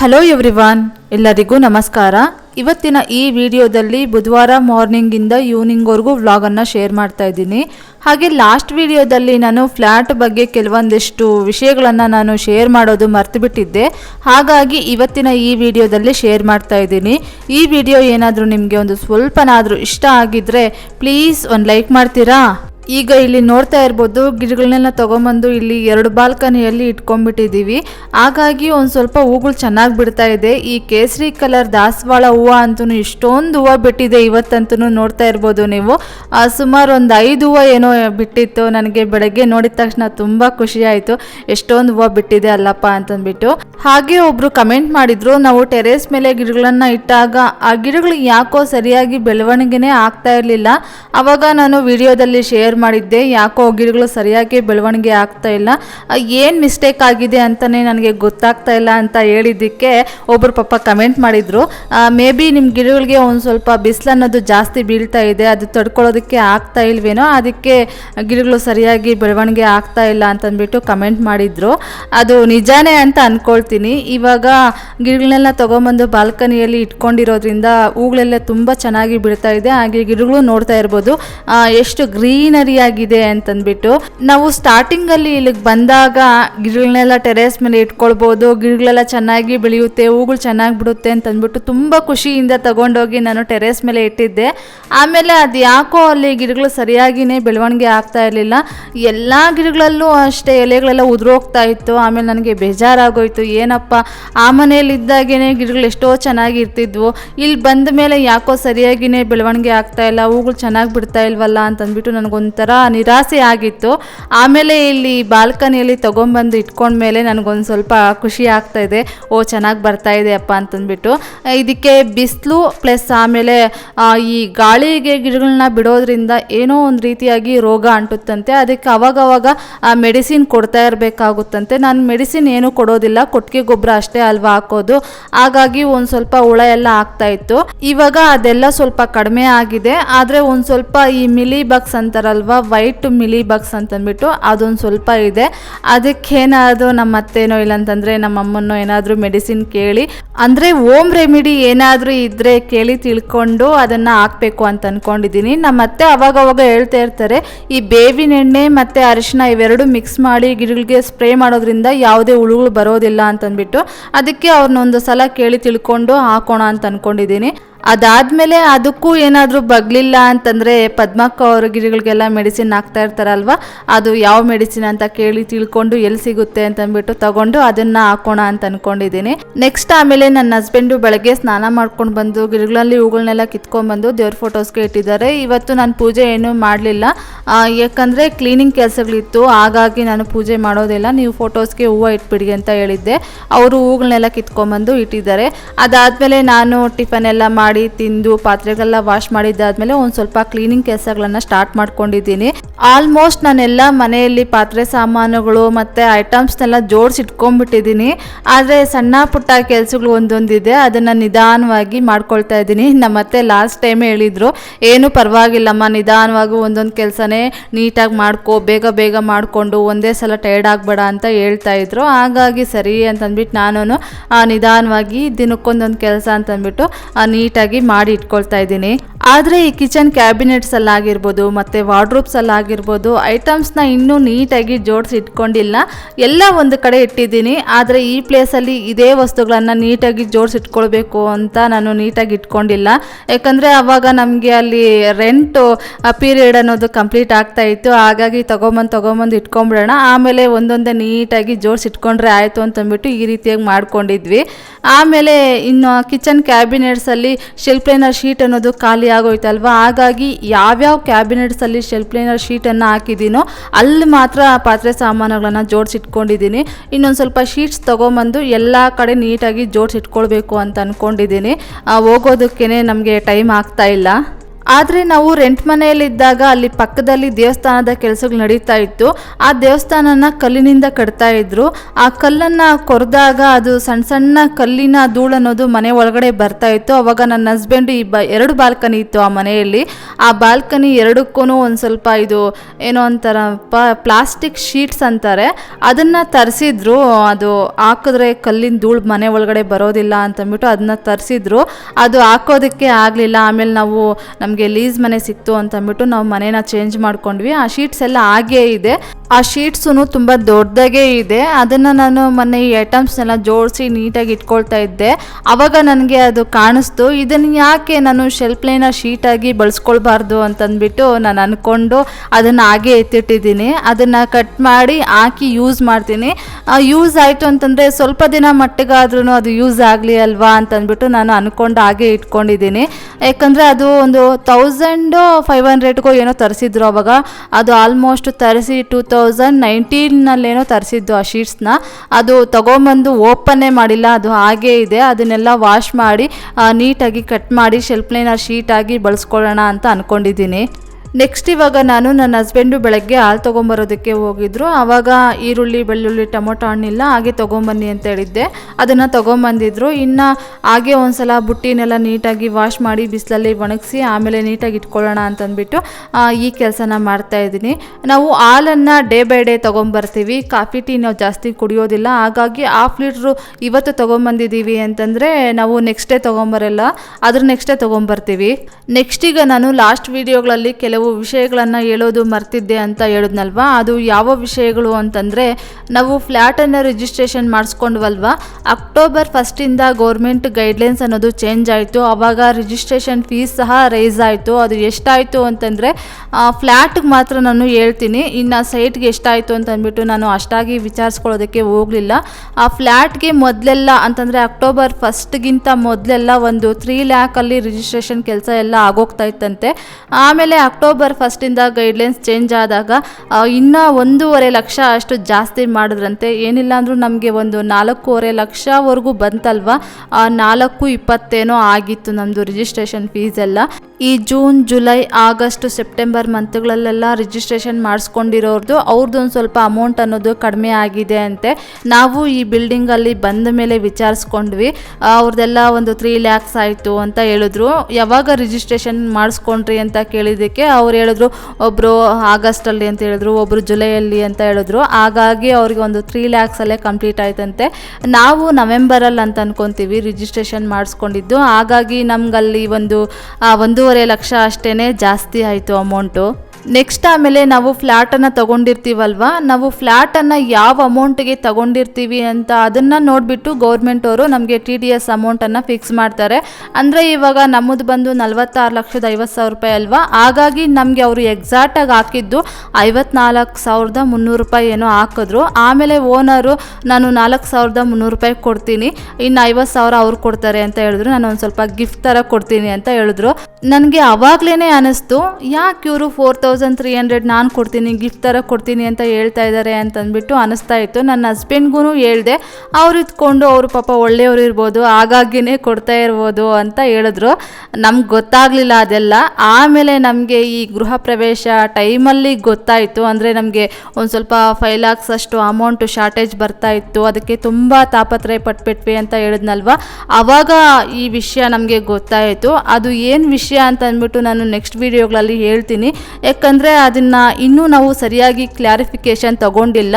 Hello everyone ಎಲ್ಲರಿಗೂ ನಮಸ್ಕಾರ. ಇವತ್ತಿನ ಈ ವಿಡಿಯೋದಲ್ಲಿ ಬುಧವಾರ ಮಾರ್ನಿಂಗಿಂದ ಈವ್ನಿಂಗ್ವರೆಗೂ ವ್ಲಾಗನ್ನು ಶೇರ್ ಮಾಡ್ತಾ ಇದ್ದೀನಿ. ಹಾಗೆ ಲಾಸ್ಟ್ ವಿಡಿಯೋದಲ್ಲಿ ನಾನು ಫ್ಲ್ಯಾಟ್ ಬಗ್ಗೆ ಕೆಲವೊಂದಿಷ್ಟು ವಿಷಯಗಳನ್ನು ನಾನು ಶೇರ್ ಮಾಡೋದು ಮರ್ತುಬಿಟ್ಟಿದ್ದೆ. ಹಾಗಾಗಿ ಇವತ್ತಿನ ಈ ವಿಡಿಯೋದಲ್ಲಿ ಶೇರ್ ಮಾಡ್ತಾ ಇದ್ದೀನಿ. ಈ ವಿಡಿಯೋ ಏನಾದರೂ ನಿಮಗೆ ಒಂದು ಸ್ವಲ್ಪನಾದರೂ ಇಷ್ಟ ಆಗಿದ್ದರೆ ಪ್ಲೀಸ್ ಒಂದು ಲೈಕ್ ಮಾಡ್ತೀರಾ? ಈಗ ಇಲ್ಲಿ ನೋಡ್ತಾ ಇರ್ಬೋದು ಗಿಡಗಳನ್ನೆಲ್ಲ ತೊಗೊಂಬಂದು ಇಲ್ಲಿ ಎರಡು ಬಾಲ್ಕನಿಯಲ್ಲಿ ಇಟ್ಕೊಂಡ್ಬಿಟ್ಟಿದ್ದೀವಿ. ಹಾಗಾಗಿ ಒಂದು ಸ್ವಲ್ಪ ಹೂಗಳು ಚೆನ್ನಾಗಿ ಬಿಡ್ತಾ ಇದೆ. ಈ ಕೇಸರಿ ಕಲರ್ ದಾಸವಾಳ ಹೂವು ಅಂತೂ ಇಷ್ಟೊಂದು ಹೂವು ಬಿಟ್ಟಿದೆ ಇವತ್ತಂತೂ ನೋಡ್ತಾ ಇರ್ಬೋದು ನೀವು. ಸುಮಾರು ಒಂದು ಐದು ಹೂವು ಏನೋ ಬಿಟ್ಟಿತ್ತು ನನಗೆ ಬೆಳಗ್ಗೆ ನೋಡಿದ ತಕ್ಷಣ ತುಂಬ ಖುಷಿ ಆಯಿತು. ಎಷ್ಟೊಂದು ಹೂವು ಬಿಟ್ಟಿದೆ ಅಲ್ಲಪ್ಪ ಅಂತಂದ್ಬಿಟ್ಟು. ಹಾಗೆ ಒಬ್ರು ಕಮೆಂಟ್ ಮಾಡಿದ್ರು, ನಾವು ಟೆರೇಸ್ ಮೇಲೆ ಗಿಡಗಳನ್ನ ಇಟ್ಟಾಗ ಆ ಗಿಡಗಳು ಯಾಕೋ ಸರಿಯಾಗಿ ಬೆಳವಣಿಗೆನೇ ಆಗ್ತಾ ಇರಲಿಲ್ಲ. ಅವಾಗ ನಾನು ವಿಡಿಯೋದಲ್ಲಿ ಶೇರ್ ಮಾಡಿದ್ದೆ, ಯಾಕೋ ಗಿಡಗಳು ಸರಿಯಾಗಿ ಬೆಳವಣಿಗೆ ಆಗ್ತಾ ಇಲ್ಲ. ಏನು ಮಿಸ್ಟೇಕ್ ಆಗಿದೆ ಅಂತಲೇ ನನಗೆ ಗೊತ್ತಾಗ್ತಾ ಇಲ್ಲ ಅಂತ ಹೇಳಿದ್ದಕ್ಕೆ ಒಬ್ಬರು ಪಾಪ ಕಮೆಂಟ್ ಮಾಡಿದರು. ಮೇ ಬಿ ನಿಮ್ಮ ಗಿಡಗಳಿಗೆ ಒಂದು ಸ್ವಲ್ಪ ಬಿಸಿಲು ಅನ್ನೋದು ಜಾಸ್ತಿ ಬೀಳ್ತಾ ಇದೆ, ಅದು ತಡ್ಕೊಳ್ಳೋದಕ್ಕೆ ಆಗ್ತಾ ಇಲ್ವೇನೋ, ಅದಕ್ಕೆ ಗಿಡಗಳು ಸರಿಯಾಗಿ ಬೆಳವಣಿಗೆ ಆಗ್ತಾ ಇಲ್ಲ ಅಂತಂದ್ಬಿಟ್ಟು ಕಮೆಂಟ್ ಮಾಡಿದರು. ಅದು ನಿಜಾನೇ ಅಂತ ಅಂದ್ಕೊಳ್ತೀನಿ ಇವಾಗ ಗಿಡಗಳನ್ನೆಲ್ಲ ತೊಗೊಂಬಂದು ಬಾಲ್ಕನಿಯಲ್ಲಿ ಇಟ್ಕೊಂಡಿರೋದ್ರಿಂದ ಹೂಗಳೆಲ್ಲ ತುಂಬ ಚೆನ್ನಾಗಿ ಬೀಳ್ತಾ ಇದೆ, ಹಾಗೆ ಗಿಡಗಳು ನೋಡ್ತಾ ಇರ್ಬೋದು. ಎಷ್ಟು ಗ್ರೀನರಿ ಆಗಿದೆ ಅಂತಂದ್ಬಿಟ್ಟು ನಾವು ಸ್ಟಾರ್ಟಿಂಗ್ ಅಲ್ಲಿ ಇಲ್ಲಿಗೆ ಬಂದಾಗ ಗಿಡಗಳನ್ನೆಲ್ಲ ಟೆರೇಸ್ ಮೇಲೆ ಇಟ್ಕೊಳ್ಬಹುದು ಗಿಡಗಳೆಲ್ಲ ಚೆನ್ನಾಗಿ ಬೆಳೆಯುತ್ತೆ, ಹೂಗಳು ಚೆನ್ನಾಗಿ ಬಿಡುತ್ತೆ ಅಂತ ಅಂದ್ಬಿಟ್ಟು ತುಂಬ ಖುಷಿಯಿಂದ ತಗೊಂಡೋಗಿ ನಾನು ಟೆರೇಸ್ ಮೇಲೆ ಇಟ್ಟಿದ್ದೆ. ಆಮೇಲೆ ಅದು ಯಾಕೋ ಅಲ್ಲಿ ಗಿಡಗಳು ಸರಿಯಾಗಿನೇ ಬೆಳವಣಿಗೆ ಆಗ್ತಾ ಇರಲಿಲ್ಲ. ಎಲ್ಲ ಗಿಡಗಳಲ್ಲೂ ಅಷ್ಟೇ ಎಲೆಗಳೆಲ್ಲ ಉದುರೋಗ್ತಾ ಇತ್ತು. ಆಮೇಲೆ ನನಗೆ ಬೇಜಾರಾಗೋಯ್ತು. ಏನಪ್ಪ? ಆ ಮನೆಯಲ್ಲಿ ಇದ್ದಾಗೇನೆ ಗಿಡಗಳು ಎಷ್ಟೋ ಚೆನ್ನಾಗಿ ಇರ್ತಿದ್ವು. ಇಲ್ಲಿ ಬಂದ ಮೇಲೆ ಯಾಕೋ ಸರಿಯಾಗಿನೇ ಬೆಳವಣಿಗೆ ಆಗ್ತಾ ಇಲ್ಲ, ಹೂಗಳು ಚೆನ್ನಾಗಿ ಬಿಡ್ತಾ ಇಲ್ವಲ್ಲ ಅಂತಂದ್ಬಿಟ್ಟು ನನಗೊಂಥರ ನಿರಾಸೆ ಆಗಿತ್ತು ಆಮೇಲೆ ಇಲ್ಲಿ ಬಾಲ್ಕನಿಯಲ್ಲಿ ತೊಗೊಂಬಂದು ಇಟ್ಕೊಂಡ್ಮೇಲೆ ನನಗೊಂದು ಸ್ವಲ್ಪ ಖುಷಿ ಆಗ್ತಾ ಇದೆ. ಓ, ಚೆನ್ನಾಗಿ ಬರ್ತಾ ಇದೆ ಅಪ್ಪ ಅಂತಂದ್ಬಿಟ್ಟು. ಇದಕ್ಕೆ ಬಿಸಿಲು ಪ್ಲಸ್ ಆಮೇಲೆ ಈ ಗಾಳಿಗೆ ಗಿಡಗಳನ್ನ ಬಿಡೋದ್ರಿಂದ ಏನೋ ಒಂದು ರೀತಿಯಾಗಿ ರೋಗ ಅಂಟುತ್ತಂತೆ. ಅದಕ್ಕೆ ಅವಾಗವಾಗ ಮೆಡಿಸಿನ್ ಕೊಡ್ತಾ ಇರಬೇಕಾಗುತ್ತಂತೆ. ನಾನು ಮೆಡಿಸಿನ್ ಏನೂ ಕೊಡೋದಿಲ್ಲ. ಕೊಟ್ಟಿಗೆ ಗೊಬ್ಬರ ಅಷ್ಟೇ ಅಲ್ವಾ ಹಾಕೋದು. ಹಾಗಾಗಿ ಒಂದು ಸ್ವಲ್ಪ ಹುಳ ಎಲ್ಲ ಆಗ್ತಾ ಇತ್ತು. ಇವಾಗ ಅದೆಲ್ಲ ಸ್ವಲ್ಪ ಕಡಿಮೆ ಆಗಿದೆ. ಆದರೆ ಒಂದು ಸ್ವಲ್ಪ ಈ ಮಿಲಿ ಬಗ್ಸ್ ಅಂತಾರಲ್ವಾ ವೈಟ್ ಮಿಲಿ ಬಾಕ್ಸ್ ಅಂತಂದ್ಬಿಟ್ಟು ಅದೊಂದು ಸ್ವಲ್ಪ ಇದೆ. ಅದಕ್ಕೇನಾದರೂ ನಮ್ಮ ಅತ್ತೇನೋ ನಮ್ಮ ಅಮ್ಮನೋ ಏನಾದರೂ ಮೆಡಿಸಿನ್ ಕೇಳಿ, ಅಂದರೆ ಓಮ್ ರೆಮಿಡಿ ಏನಾದರೂ ಇದ್ದರೆ ಕೇಳಿ ತಿಳ್ಕೊಂಡು ಅದನ್ನು ಹಾಕಬೇಕು ಅಂತ ಅಂದ್ಕೊಂಡಿದ್ದೀನಿ ನಮ್ಮ ಅತ್ತೆ ಅವಾಗವಾಗ ಹೇಳ್ತಾ ಇರ್ತಾರೆ, ಈ ಬೇವಿನ ಎಣ್ಣೆ ಮತ್ತು ಅರಿಶಿನ ಇವೆರಡು ಮಿಕ್ಸ್ ಮಾಡಿ ಗಿಡಗಳಿಗೆ ಸ್ಪ್ರೇ ಮಾಡೋದ್ರಿಂದ ಯಾವುದೇ ಹುಳುಗಳು ಬರೋದಿಲ್ಲ ಅಂತಂದ್ಬಿಟ್ಟು, ಅದಕ್ಕೆ ಅವ್ರನ್ನೊಂದು ಸಲ ಕೇಳಿ ತಿಳ್ಕೊಂಡು ಹಾಕೋಣ ಅಂತ ಅಂದ್ಕೊಂಡಿದ್ದೀನಿ ಅದಾದಮೇಲೆ ಅದಕ್ಕೂ ಏನಾದರೂ ಬಗ್ಲಿಲ್ಲ ಅಂತಂದರೆ ಪದ್ಮಕ್ಕ ಅವ್ರ ಗಿಡಗಳಿಗೆಲ್ಲ ಮೆಡಿಸಿನ್ ಹಾಕ್ತಾ ಇರ್ತಾರಲ್ವ? ಅದು ಯಾವ ಮೆಡಿಸಿನ್ ಅಂತ ಕೇಳಿ ತಿಳ್ಕೊಂಡು ಎಲ್ಲಿ ಸಿಗುತ್ತೆ ಅಂತಂದ್ಬಿಟ್ಟು ತಗೊಂಡು ಅದನ್ನು ಹಾಕೋಣ ಅಂತ ಅಂದ್ಕೊಂಡಿದ್ದೀನಿ ನೆಕ್ಸ್ಟ್ ಆಮೇಲೆ ನನ್ನ ಹಸ್ಬೆಂಡು ಬೆಳಗ್ಗೆ ಸ್ನಾನ ಮಾಡ್ಕೊಂಡು ಬಂದು ಗಿಡಗಳಲ್ಲಿ ಹೂಗಳನ್ನೆಲ್ಲ ಕಿತ್ಕೊಂಡ್ಬಂದು ದೇವ್ರ ಫೋಟೋಸ್ಗೆ ಇಟ್ಟಿದ್ದಾರೆ. ಇವತ್ತು ನಾನು ಪೂಜೆ ಏನೂ ಮಾಡಲಿಲ್ಲ. ಯಾಕಂದರೆ ಕ್ಲೀನಿಂಗ್ ಕೆಲಸಗಳಿತ್ತು. ಹಾಗಾಗಿ ನಾನು ಪೂಜೆ ಮಾಡೋದಿಲ್ಲ. ನೀವು ಫೋಟೋಸ್ಗೆ ಹೂವು ಇಟ್ಬಿಡಿ ಅಂತ ಹೇಳಿದ್ದೆ. ಅವರು ಹೂಗಳನ್ನೆಲ್ಲ ಕಿತ್ಕೊಂಡ್ಬಂದು ಇಟ್ಟಿದ್ದಾರೆ. ಅದಾದಮೇಲೆ ನಾನು ಟಿಫನ್ ಎಲ್ಲ ಮಾಡಿ ತಿಂದು ಪಾತ್ರೆಗೆಲ್ಲ ವಾಶ್ ಮಾಡಿದ್ದಾದ್ಮೇಲೆ ಒಂದು ಸ್ವಲ್ಪ ಕ್ಲೀನಿಂಗ್ ಕೆಲಸಗಳನ್ನ ಸ್ಟಾರ್ಟ್ ಮಾಡ್ಕೊಂಡಿದ್ದೀನಿ. ಆಲ್ಮೋಸ್ಟ್ ನಾನೆಲ್ಲ ಮನೆಯಲ್ಲಿ ಪಾತ್ರೆ ಸಾಮಾನುಗಳು ಮತ್ತು ಐಟಮ್ಸ್ನೆಲ್ಲ ಜೋಡಿಸಿ ಇಟ್ಕೊಂಡ್ಬಿಟ್ಟಿದ್ದೀನಿ. ಆದರೆ ಸಣ್ಣ ಪುಟ್ಟ ಕೆಲಸಗಳು ಒಂದೊಂದಿದೆ ಅದನ್ನು ನಿಧಾನವಾಗಿ ಮಾಡ್ಕೊಳ್ತಾ ಇದ್ದೀನಿ. ನಮ್ಮತ್ತೆ ಲಾಸ್ಟ್ ಟೈಮ್ ಹೇಳಿದರು ಏನು ಪರವಾಗಿಲ್ಲಮ್ಮ ನಿಧಾನವಾಗಿ ಒಂದೊಂದು ಕೆಲಸನೇ ನೀಟಾಗಿ ಮಾಡ್ಕೋ ಬೇಗ ಬೇಗ ಮಾಡಿಕೊಂಡು ಒಂದೇ ಸಲ ಟೈರ್ಡ್ ಆಗಬೇಡ ಅಂತ ಹೇಳ್ತಾ ಇದ್ರು. ಹಾಗಾಗಿ ಸರಿ ಅಂತಂದ್ಬಿಟ್ಟು ನಾನು ನಿಧಾನವಾಗಿ ದಿನಕ್ಕೊಂದೊಂದು ಕೆಲಸ ಅಂತಂದ್ಬಿಟ್ಟು ಆ, ನೀಟಾಗಿ ಮಾಡಿ ಇಟ್ಕೊಳ್ತಾ ಇದ್ದೀನಿ. ಆದರೆ ಈ ಕಿಚನ್ ಕ್ಯಾಬಿನೆಟ್ಸಲ್ಲಾಗಿರ್ಬೋದು ಮತ್ತು ವಾರ್ಡ್ರೂಬ್ಸಲ್ಲಾಗಿರ್ಬೋದು ಐಟಮ್ಸ್ನ ಇನ್ನೂ ನೀಟಾಗಿ ಜೋಡಿಸಿ ಇಟ್ಕೊಂಡಿಲ್ಲ ಎಲ್ಲ ಒಂದು ಕಡೆ ಇಟ್ಟಿದ್ದೀನಿ, ಆದರೆ ಈ ಪ್ಲೇಸಲ್ಲಿ ಇದೇ ವಸ್ತುಗಳನ್ನು ನೀಟಾಗಿ ಜೋಡಿಸಿ ಇಟ್ಕೊಳ್ಬೇಕು ಅಂತ ನಾನು ನೀಟಾಗಿ ಇಟ್ಕೊಂಡಿಲ್ಲ. ಯಾಕಂದರೆ ಆವಾಗ ನಮಗೆ ಅಲ್ಲಿ ರೆಂಟು ಪೀರಿಯಡ್ ಅನ್ನೋದು ಕಂಪ್ಲೀಟ್ ಆಗ್ತಾ ಇತ್ತು. ಹಾಗಾಗಿ ತೊಗೊಂಬಂದು ತೊಗೊಂಬಂದು ಇಟ್ಕೊಂಬಿಡೋಣ. ಆಮೇಲೆ ಒಂದೊಂದೇ ನೀಟಾಗಿ ಜೋಡಿಸಿ ಇಟ್ಕೊಂಡ್ರೆ ಆಯಿತು ಅಂತಂದ್ಬಿಟ್ಟು ಈ ರೀತಿಯಾಗಿ ಮಾಡ್ಕೊಂಡಿದ್ವಿ. ಆಮೇಲೆ ಇನ್ನು ಕಿಚನ್ ಕ್ಯಾಬಿನೆಟ್ಸಲ್ಲಿ ಶಿಲ್ಪ್ಲೈನರ್ ಶೀಟ್ ಅನ್ನೋದು ಖಾಲಿ ಆಗೋಯ್ತಲ್ವ ಹಾಗಾಗಿ ಯಾವ್ಯಾವ ಕ್ಯಾಬಿನೆಟ್ಸಲ್ಲಿ ಲೈನರ್ ಶೀಟನ್ನು ಹಾಕಿದ್ದೀನೋ ಅಲ್ಲಿ ಮಾತ್ರ ಪಾತ್ರೆ ಸಾಮಾನುಗಳನ್ನು ಜೋಡಿಸಿಟ್ಕೊಂಡಿದ್ದೀನಿ. ಇನ್ನೊಂದು ಸ್ವಲ್ಪ ಶೀಟ್ಸ್ ತೊಗೊಂಬಂದು ಎಲ್ಲ ಕಡೆ ನೀಟಾಗಿ ಜೋಡಿಸಿಟ್ಕೊಳ್ಬೇಕು ಅಂತ ಅಂದ್ಕೊಂಡಿದ್ದೀನಿ ಹೋಗೋದಕ್ಕೇ ನಮಗೆ ಟೈಮ್ ಆಗ್ತಾ ಇಲ್ಲ. ಆದರೆ ನಾವು ರೆಂಟ್ ಮನೆಯಲ್ಲಿದ್ದಾಗ ಅಲ್ಲಿ ಪಕ್ಕದಲ್ಲಿ ದೇವಸ್ಥಾನದ ಕೆಲಸಗಳು ನಡೀತಾ ಇತ್ತು. ಆ ದೇವಸ್ಥಾನನ ಕಲ್ಲಿನಿಂದ ಕಟ್ತಾ ಇದ್ರು. ಆ ಕಲ್ಲನ್ನು ಕೊರೆದಾಗ ಅದು ಸಣ್ಣ ಸಣ್ಣ ಕಲ್ಲಿನ ಧೂಳು ಅನ್ನೋದು ಮನೆ ಒಳಗಡೆ ಬರ್ತಾ ಇತ್ತು. ಅವಾಗ ನನ್ನ ಹಸ್ಬೆಂಡ್ ಈ ಬ, ಎರಡು ಬಾಲ್ಕನಿ ಇತ್ತು ಆ ಮನೆಯಲ್ಲಿ. ಆ ಬಾಲ್ಕನಿ ಎರಡಕ್ಕೂ ಒಂದು ಸ್ವಲ್ಪ ಇದು ಏನೋ ಒಂಥರ ಪ್ಲಾಸ್ಟಿಕ್ ಶೀಟ್ಸ್ ಅಂತಾರೆ. ಅದನ್ನು ತರಿಸಿದ್ರು. ಅದು ಹಾಕಿದ್ರೆ ಕಲ್ಲಿನ ಧೂಳು ಮನೆ ಒಳಗಡೆ ಬರೋದಿಲ್ಲ ಅಂತಂದ್ಬಿಟ್ಟು ಅದನ್ನ ತರಿಸಿದ್ರು. ಅದು ಹಾಕೋದಕ್ಕೆ ಆಗಲಿಲ್ಲ. ಆಮೇಲೆ ನಾವು ನಮಗೆ ಲೀಸ್ ಮನೆ ಸಿಕ್ತು ಅಂತಂದ್ಬಿಟ್ಟು ನಾವು ಮನೇನ ಚೇಂಜ್ ಮಾಡ್ಕೊಂಡ್ವಿ. ಆ ಶೀಟ್ಸ್ ಎಲ್ಲ ಹಾಗೇ ಇದೆ. ಆ ಶೀಟ್ಸು ತುಂಬ ದೊಡ್ಡದಾಗೇ ಇದೆ. ಅದನ್ನು ನಾನು ಮೊನ್ನೆ ಈ ಐಟಮ್ಸ್ನೆಲ್ಲ ಜೋಡಿಸಿ ನೀಟಾಗಿ ಇಟ್ಕೊಳ್ತಾ ಇದ್ದೆ. ಆವಾಗ ನನಗೆ ಅದು ಕಾಣಿಸ್ತು. ಇದನ್ನು ಯಾಕೆ ನಾನು ಶೆಲ್ಫ್ ಲೈನ ಶೀಟಾಗಿ ಬಳಸ್ಕೊಳ್ಬಾರ್ದು ಅಂತಂದ್ಬಿಟ್ಟು ನಾನು ಅಂದ್ಕೊಂಡು ಅದನ್ನು ಹಾಗೆ ಎತ್ತಿಟ್ಟಿದ್ದೀನಿ. ಅದನ್ನು ಕಟ್ ಮಾಡಿ ಹಾಕಿ ಯೂಸ್ ಮಾಡ್ತೀನಿ. ಯೂಸ್ ಆಯಿತು ಅಂತಂದರೆ ಸ್ವಲ್ಪ ದಿನ ಮಟ್ಟಿಗಾದ್ರೂ ಅದು ಯೂಸ್ ಆಗಲಿ ಅಲ್ವಾ ಅಂತಂದ್ಬಿಟ್ಟು ನಾನು ಅಂದ್ಕೊಂಡು ಹಾಗೆ ಇಟ್ಕೊಂಡಿದ್ದೀನಿ. ಯಾಕಂದರೆ ಅದು ಒಂದು ತೌಸಂಡು ಫೈವ್ ಹಂಡ್ರೆಡ್ಗೋ ಏನೋ ತರಿಸಿದ್ರು ಅವಾಗ. ಅದು ಆಲ್ಮೋಸ್ಟ್ ತರಿಸಿ ಟೂ ತೌಸಂಡ್ ನೈನ್ಟೀನಲ್ಲೇನೋ ತರಿಸಿದ್ದು ಆ ಶೀಟ್ಸ್ನ. ಅದು ತೊಗೊಂಬಂದು ಓಪನ್ನೇ ಮಾಡಿಲ್ಲ, ಅದು ಹಾಗೇ ಇದೆ. ಅದನ್ನೆಲ್ಲ ವಾಶ್ ಮಾಡಿ ನೀಟಾಗಿ ಕಟ್ ಮಾಡಿ ಶೆಲ್ಪ್ಲೈನರ್ ಶೀಟಾಗಿ ಬಳಸ್ಕೊಳ್ಳೋಣ ಅಂತ ಅಂದ್ಕೊಂಡಿದ್ದೀನಿ ನೆಕ್ಸ್ಟ್ ಇವಾಗ ನಾನು ನನ್ನ ಹಸ್ಬೆಂಡು ಬೆಳಗ್ಗೆ ಹಾಲು ತೊಗೊಂಬರೋದಕ್ಕೆ ಹೋಗಿದ್ರು. ಆವಾಗ ಈರುಳ್ಳಿ, ಬೆಳ್ಳುಳ್ಳಿ, ಟೊಮೊಟೊ ಹಣ್ಣಿಲ್ಲ ಹಾಗೆ ತೊಗೊಂಬನ್ನಿ ಅಂತ ಹೇಳಿದ್ದೆ. ಅದನ್ನು ತೊಗೊಂಬಂದಿದ್ರು. ಇನ್ನು ಹಾಗೆ ಒಂದ್ಸಲ ಬುಟ್ಟಿನೆಲ್ಲ ನೀಟಾಗಿ ವಾಶ್ ಮಾಡಿ ಬಿಸಿಲಲ್ಲಿ ಒಣಗಿಸಿ ಆಮೇಲೆ ನೀಟಾಗಿ ಇಟ್ಕೊಳ್ಳೋಣ ಅಂತಂದ್ಬಿಟ್ಟು ಈ ಕೆಲಸನ ಮಾಡ್ತಾ ಇದ್ದೀನಿ. ನಾವು ಹಾಲನ್ನು ಡೇ ಬೈ ಡೇ ತೊಗೊಂಬರ್ತೀವಿ. ಕಾಫಿ, ಟೀ ನಾವು ಜಾಸ್ತಿ ಕುಡಿಯೋದಿಲ್ಲ. ಹಾಗಾಗಿ ಹಾಫ್ ಲೀಟ್ರು ಇವತ್ತು ತೊಗೊಂಬಂದಿದ್ದೀವಿ ಅಂತಂದರೆ ನಾವು ನೆಕ್ಸ್ಟ್ ಡೇ ತೊಗೊಂಬರಲ್ಲ. ಅದ್ರ ನೆಕ್ಸ್ಟ್ ಡೇ ತೊಗೊಂಬರ್ತೀವಿ. ನೆಕ್ಸ್ಟ್ ಈಗ ನಾನು ಲಾಸ್ಟ್ ವೀಡಿಯೋಗಳಲ್ಲಿ ಕೆಲವು ವಿಷಯಗಳನ್ನು ಹೇಳೋದು ಮರ್ತಿದ್ದೆ ಅಂತ ಹೇಳಿದ್ನಲ್ವಾ? ಅದು ಯಾವ ವಿಷಯಗಳು ಅಂತಂದರೆ, ನಾವು ಫ್ಲ್ಯಾಟನ್ನು ರಿಜಿಸ್ಟ್ರೇಷನ್ ಮಾಡಿಸ್ಕೊಂಡ್ವಲ್ವ? ಅಕ್ಟೋಬರ್ ಫಸ್ಟಿಂದ ಗೌರ್ಮೆಂಟ್ ಗೈಡ್ಲೈನ್ಸ್ ಅನ್ನೋದು ಚೇಂಜ್ ಆಯಿತು. ಆವಾಗ ರಿಜಿಸ್ಟ್ರೇಷನ್ ಫೀಸ್ ಸಹ ರೈಸ್ ಆಯಿತು. ಅದು ಎಷ್ಟಾಯಿತು ಅಂತಂದರೆ ಫ್ಲ್ಯಾಟ್ಗೆ ಮಾತ್ರ ನಾನು ಹೇಳ್ತೀನಿ. ಇನ್ನು ಸೈಟ್ಗೆ ಎಷ್ಟಾಯಿತು ಅಂತ ಅಂದ್ಬಿಟ್ಟು ನಾನು ಅಷ್ಟಾಗಿ ವಿಚಾರಿಸ್ಕೊಳ್ಳೋದಕ್ಕೆ ಹೋಗಲಿಲ್ಲ. ಆ ಫ್ಲ್ಯಾಟ್ಗೆ ಮೊದಲೆಲ್ಲ ಅಂತಂದರೆ, ಅಕ್ಟೋಬರ್ ಫಸ್ಟ್ಗಿಂತ ಮೊದಲೆಲ್ಲ ಒಂದು ತ್ರೀ ಲ್ಯಾಕಲ್ಲಿ ರಿಜಿಸ್ಟ್ರೇಷನ್ ಕೆಲಸ ಎಲ್ಲ ಆಗೋಗ್ತಾ ಇತ್ತಂತೆ. ಆಮೇಲೆ ಅಕ್ಟೋಬರ್ ಫಸ್ಟಿಂದ ಗೈಡ್ಲೈನ್ಸ್ ಚೇಂಜ್ ಆದಾಗ ಇನ್ನೂ ಒಂದೂವರೆ ಲಕ್ಷ ಅಷ್ಟು ಜಾಸ್ತಿ ಮಾಡಿದ್ರಂತೆ. ಏನಿಲ್ಲ ಅಂದರೂ ನಮಗೆ ಒಂದು ನಾಲ್ಕೂವರೆ ಲಕ್ಷವರೆಗೂ ಬಂತಲ್ವ? ನಾಲ್ಕು ಇಪ್ಪತ್ತೇನೋ ಆಗಿತ್ತು ನಮ್ಮದು ರಿಜಿಸ್ಟ್ರೇಷನ್ ಫೀಸ್ ಎಲ್ಲ. ಈ ಜೂನ್ ಜುಲೈ ಆಗಸ್ಟ್ ಸೆಪ್ಟೆಂಬರ್ ಮಂತ್ಗಳಲ್ಲೆಲ್ಲ ರಿಜಿಸ್ಟ್ರೇಷನ್ ಮಾಡಿಸ್ಕೊಂಡಿರೋರ್ದು ಅವ್ರದ್ದು ಒಂದು ಸ್ವಲ್ಪ ಅಮೌಂಟ್ ಅನ್ನೋದು ಕಡಿಮೆ ಆಗಿದೆ ಅಂತೆ. ನಾವು ಈ ಬಿಲ್ಡಿಂಗಲ್ಲಿ ಬಂದ ಮೇಲೆ ವಿಚಾರಿಸ್ಕೊಂಡ್ವಿ. ಅವ್ರದ್ದೆಲ್ಲ ಒಂದು ತ್ರೀ ಲ್ಯಾಕ್ಸ್ ಆಯಿತು ಅಂತ ಹೇಳಿದ್ರು. ಯಾವಾಗ ರಿಜಿಸ್ಟ್ರೇಷನ್ ಮಾಡಿಸ್ಕೊಂಡ್ರಿ ಅಂತ ಕೇಳಿದ್ದಕ್ಕೆ ಅವ್ರು ಹೇಳಿದ್ರು ಒಬ್ಬರು ಆಗಸ್ಟಲ್ಲಿ ಅಂತ ಹೇಳಿದ್ರು ಒಬ್ಬರು ಜುಲೈಯಲ್ಲಿ ಅಂತ ಹೇಳಿದ್ರು. ಹಾಗಾಗಿ ಅವ್ರಿಗೆ ಒಂದು ತ್ರೀ ಲ್ಯಾಕ್ಸಲ್ಲೇ ಕಂಪ್ಲೀಟ್ ಆಯ್ತಂತೆ. ನಾವು ನವೆಂಬರಲ್ಲಿ ಅಂತ ಅನ್ಕೊತೀವಿ ರಿಜಿಸ್ಟ್ರೇಷನ್ ಮಾಡಿಸ್ಕೊಂಡಿದ್ದು. ಹಾಗಾಗಿ ನಮ್ಗಲ್ಲಿ ಒಂದು ಆ, ಒಂದೂವರೆ ಲಕ್ಷ ಅಷ್ಟೇ ಜಾಸ್ತಿ ಆಯಿತು ಅಮೌಂಟು. ನೆಕ್ಸ್ಟ್ ಆಮೇಲೆ ನಾವು ಫ್ಲ್ಯಾಟನ್ನು ತೊಗೊಂಡಿರ್ತೀವಲ್ವ? ನಾವು ಫ್ಲ್ಯಾಟನ್ನು ಯಾವ ಅಮೌಂಟ್ಗೆ ತಗೊಂಡಿರ್ತೀವಿ ಅಂತ ಅದನ್ನು ನೋಡಿಬಿಟ್ಟು ಗೌರ್ಮೆಂಟ್ ಅವರು ನಮಗೆ ಟಿ ಡಿ ಎಸ್ ಅಮೌಂಟನ್ನು ಫಿಕ್ಸ್ ಮಾಡ್ತಾರೆ. ಅಂದರೆ ಇವಾಗ ನಮ್ಮದು ಬಂದು ನಲ್ವತ್ತಾರು ಲಕ್ಷದ ಐವತ್ತು ಸಾವಿರ ರೂಪಾಯಿ ಅಲ್ವಾ? ಹಾಗಾಗಿ ನಮಗೆ ಅವರು ಎಕ್ಸಾಕ್ಟಾಗಿ ಹಾಕಿದ್ದು ಐವತ್ನಾಲ್ಕು ಸಾವಿರದ ಮುನ್ನೂರು ರೂಪಾಯಿ ಏನೋ ಹಾಕಿದ್ರು. ಆಮೇಲೆ ಓನರು, ನಾನು ನಾಲ್ಕು ಸಾವಿರದ ಮುನ್ನೂರು ರೂಪಾಯಿ ಕೊಡ್ತೀನಿ, ಇನ್ನು ಐವತ್ತು ಸಾವಿರ ಅವ್ರು ಕೊಡ್ತಾರೆ ಅಂತ ಹೇಳಿದ್ರು. ನಾನು ಒಂದು ಸ್ವಲ್ಪ ಗಿಫ್ಟ್ ಥರ ಕೊಡ್ತೀನಿ ಅಂತ ಹೇಳಿದ್ರು. ನನಗೆ ಅವಾಗಲೇ ಅನ್ನಿಸ್ತು ಯಾಕೆ ಇವರು ಫೋರ್ ತೌಸಂಡ್ ತ್ರೀ ಹಂಡ್ರೆಡ್ ನಾನು ಕೊಡ್ತೀನಿ ಗಿಫ್ಟ್ ಥರ ಕೊಡ್ತೀನಿ ಅಂತ ಹೇಳ್ತಾ ಇದ್ದಾರೆ ಅಂತಂದ್ಬಿಟ್ಟು ಅನಿಸ್ತಾ ಇತ್ತು. ನನ್ನ ಹಸ್ಬೆಂಡ್ಗೂ ಹೇಳಿದೆ, ಅವ್ರು ಇದ್ಕೊಂಡು ಅವರು ಪಾಪ ಒಳ್ಳೆಯವರು ಇರ್ಬೋದು ಹಾಗಾಗಿನೇ ಕೊಡ್ತಾ ಇರ್ಬೋದು ಅಂತ ಹೇಳಿದ್ರು. ನಮ್ಗೆ ಗೊತ್ತಾಗಲಿಲ್ಲ ಅದೆಲ್ಲ. ಆಮೇಲೆ ನಮಗೆ ಈ ಗೃಹ ಪ್ರವೇಶ ಟೈಮಲ್ಲಿ ಗೊತ್ತಾಯಿತು. ಅಂದರೆ ನಮಗೆ ಒಂದು ಸ್ವಲ್ಪ ಫೈವ್ ಲ್ಯಾಕ್ಸ್ ಅಷ್ಟು ಅಮೌಂಟು ಶಾರ್ಟೇಜ್ ಬರ್ತಾ ಇತ್ತು. ಅದಕ್ಕೆ ತುಂಬ ತಾಪತ್ರಯ ಪಟ್ಬಿಟ್ವಿ ಅಂತ ಹೇಳಿದ್ನಲ್ವ? ಆವಾಗ ಈ ವಿಷಯ ನಮಗೆ ಗೊತ್ತಾಯಿತು. ಅದು ಏನು ವಿಷಯ ಅಂತ ಅಂದ್ಬಿಟ್ಟು ನಾನು ನೆಕ್ಸ್ಟ್ ವೀಡಿಯೋಗಳಲ್ಲಿ ಹೇಳ್ತೀನಿ. ಯಾಕಂದರೆ ಅದನ್ನು ಇನ್ನೂ ನಾವು ಸರಿಯಾಗಿ ಕ್ಲಾರಿಫಿಕೇಷನ್ ತಗೊಂಡಿಲ್ಲ.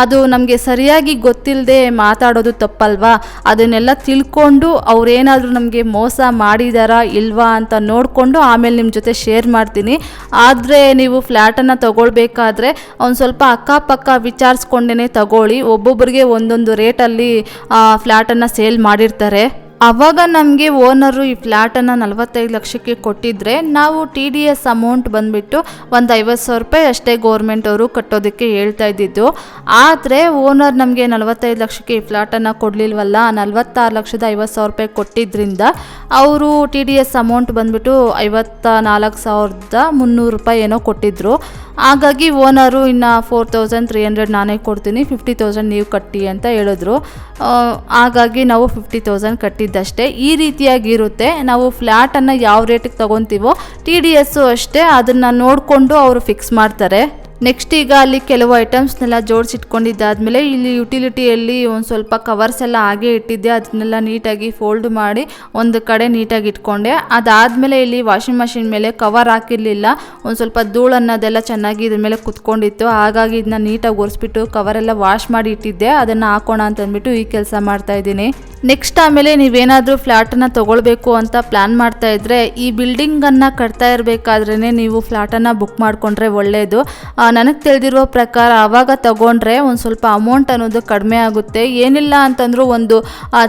ಅದು ನಮಗೆ ಸರಿಯಾಗಿ ಗೊತ್ತಿಲ್ಲದೆ ಮಾತಾಡೋದು ತಪ್ಪಲ್ವಾ? ಅದನ್ನೆಲ್ಲ ತಿಳ್ಕೊಂಡು ಅವ್ರೇನಾದರೂ ನಮಗೆ ಮೋಸ ಮಾಡಿದಾರಾ ಇಲ್ವಾ ಅಂತ ನೋಡಿಕೊಂಡು ಆಮೇಲೆ ನಿಮ್ಮ ಜೊತೆ ಶೇರ್ ಮಾಡ್ತೀನಿ. ಆದರೆ ನೀವು ಫ್ಲ್ಯಾಟನ್ನು ತಗೊಳ್ಬೇಕಾದ್ರೆ ಒಂದು ಸ್ವಲ್ಪ ಅಕ್ಕಪಕ್ಕ ವಿಚಾರಿಸ್ಕೊಂಡೇ ತಗೊಳ್ಳಿ. ಒಬ್ಬೊಬ್ಬರಿಗೆ ಒಂದೊಂದು ರೇಟಲ್ಲಿ ಫ್ಲ್ಯಾಟನ್ನು ಸೇಲ್ ಮಾಡಿರ್ತಾರೆ. ಅವಾಗ ನಮಗೆ ಓನರು ಈ ಫ್ಲ್ಯಾಟನ್ನು ನಲವತ್ತೈದು ಲಕ್ಷಕ್ಕೆ ಕೊಟ್ಟಿದ್ದರೆ ನಾವು ಟಿ ಡಿ ಎಸ್ ಅಮೌಂಟ್ ಬಂದುಬಿಟ್ಟು ಒಂದು ಐವತ್ತು ಸಾವಿರ ರೂಪಾಯಿ ಅಷ್ಟೇ ಗೌರ್ಮೆಂಟ್ ಅವರು ಕಟ್ಟೋದಕ್ಕೆ ಹೇಳ್ತಾ ಇದ್ದಿದ್ದು. ಆದರೆ ಓನರ್ ನಮಗೆ ನಲವತ್ತೈದು ಲಕ್ಷಕ್ಕೆ ಈ ಫ್ಲ್ಯಾಟನ್ನು ಕೊಡಲಿಲ್ವಲ್ಲ, ನಲವತ್ತಾರು ಲಕ್ಷದ ಐವತ್ತು ಸಾವಿರ ರೂಪಾಯಿ ಕೊಟ್ಟಿದ್ದರಿಂದ ಅವರು ಟಿ ಡಿ ಎಸ್ ಅಮೌಂಟ್ ಬಂದುಬಿಟ್ಟು ಐವತ್ತ ನಾಲ್ಕು ಸಾವಿರದ ಮುನ್ನೂರು ರೂಪಾಯಿ ಏನೋ ಕೊಟ್ಟಿದ್ದರು ಹಾಗಾಗಿ ಓನರು ಇನ್ನು ಫೋರ್ ತೌಸಂಡ್ ತ್ರೀ ಹಂಡ್ರೆಡ್ ನಾನೇ ಕೊಡ್ತೀನಿ, ಫಿಫ್ಟಿ ತೌಸಂಡ್ ನೀವು ಕಟ್ಟಿ ಅಂತ ಹೇಳಿದ್ರು. ಹಾಗಾಗಿ ನಾವು ಫಿಫ್ಟಿ ತೌಸಂಡ್ ಕಟ್ಟಿದ್ದಷ್ಟೇ. ಈ ರೀತಿಯಾಗಿರುತ್ತೆ. ನಾವು ಫ್ಲ್ಯಾಟನ್ನು ಯಾವ ರೇಟಿಗೆ ತೊಗೊತೀವೋ ಟಿ ಡಿ ಎಸ್ಸು ಅಷ್ಟೇ ಅದನ್ನು ನೋಡಿಕೊಂಡು ಅವರು ಫಿಕ್ಸ್ ಮಾಡ್ತಾರೆ. ನೆಕ್ಸ್ಟ್ ಈಗ ಅಲ್ಲಿ ಕೆಲವು ಐಟಮ್ಸ್ನೆಲ್ಲ ಜೋಡಿಸಿಟ್ಕೊಂಡಿದ್ದಾದಮೇಲೆ ಇಲ್ಲಿ ಯುಟಿಲಿಟಿಯಲ್ಲಿ ಒಂದು ಸ್ವಲ್ಪ ಕವರ್ಸ್ ಎಲ್ಲ ಹಾಗೆ ಇಟ್ಟಿದ್ದೆ. ಅದನ್ನೆಲ್ಲ ನೀಟಾಗಿ ಫೋಲ್ಡ್ ಮಾಡಿ ಒಂದು ಕಡೆ ನೀಟಾಗಿ ಇಟ್ಕೊಂಡೆ. ಅದಾದಮೇಲೆ ಇಲ್ಲಿ ವಾಷಿಂಗ್ ಮಷಿನ್ ಮೇಲೆ ಕವರ್ ಹಾಕಿರಲಿಲ್ಲ. ಒಂದು ಸ್ವಲ್ಪ ಧೂಳು ಅನ್ನೋದೆಲ್ಲ ಚೆನ್ನಾಗಿ ಇದ್ರ ಮೇಲೆ ಕುತ್ಕೊಂಡಿತ್ತು. ಹಾಗಾಗಿ ಇದನ್ನ ನೀಟಾಗಿ ಒರೆಸ್ಬಿಟ್ಟು ಕವರೆಲ್ಲ ವಾಶ್ ಮಾಡಿ ಇಟ್ಟಿದ್ದೆ. ಅದನ್ನು ಹಾಕೋಣ ಅಂತ ಅಂದ್ಬಿಟ್ಟು ಈ ಕೆಲಸ ಮಾಡ್ತಾ ಇದ್ದೀನಿ. ನೆಕ್ಸ್ಟ್ ಆಮೇಲೆ ನೀವೇನಾದರೂ ಫ್ಲ್ಯಾಟನ್ನು ತೊಗೊಳ್ಬೇಕು ಅಂತ ಪ್ಲ್ಯಾನ್ ಮಾಡ್ತಾ ಇದ್ರೆ ಈ ಬಿಲ್ಡಿಂಗನ್ನು ಕಟ್ತಾ ಇರಬೇಕಾದ್ರೇ ನೀವು ಫ್ಲ್ಯಾಟನ್ನು ಬುಕ್ ಮಾಡಿಕೊಂಡ್ರೆ ಒಳ್ಳೆಯದು ನನಗೆ ತಿಳಿದಿರೋ ಪ್ರಕಾರ ಆವಾಗ ತಗೊಂಡ್ರೆ ಒಂದು ಸ್ವಲ್ಪ ಅಮೌಂಟ್ ಅನ್ನೋದು ಕಡಿಮೆ ಆಗುತ್ತೆ. ಏನಿಲ್ಲ ಅಂತಂದರೂ ಒಂದು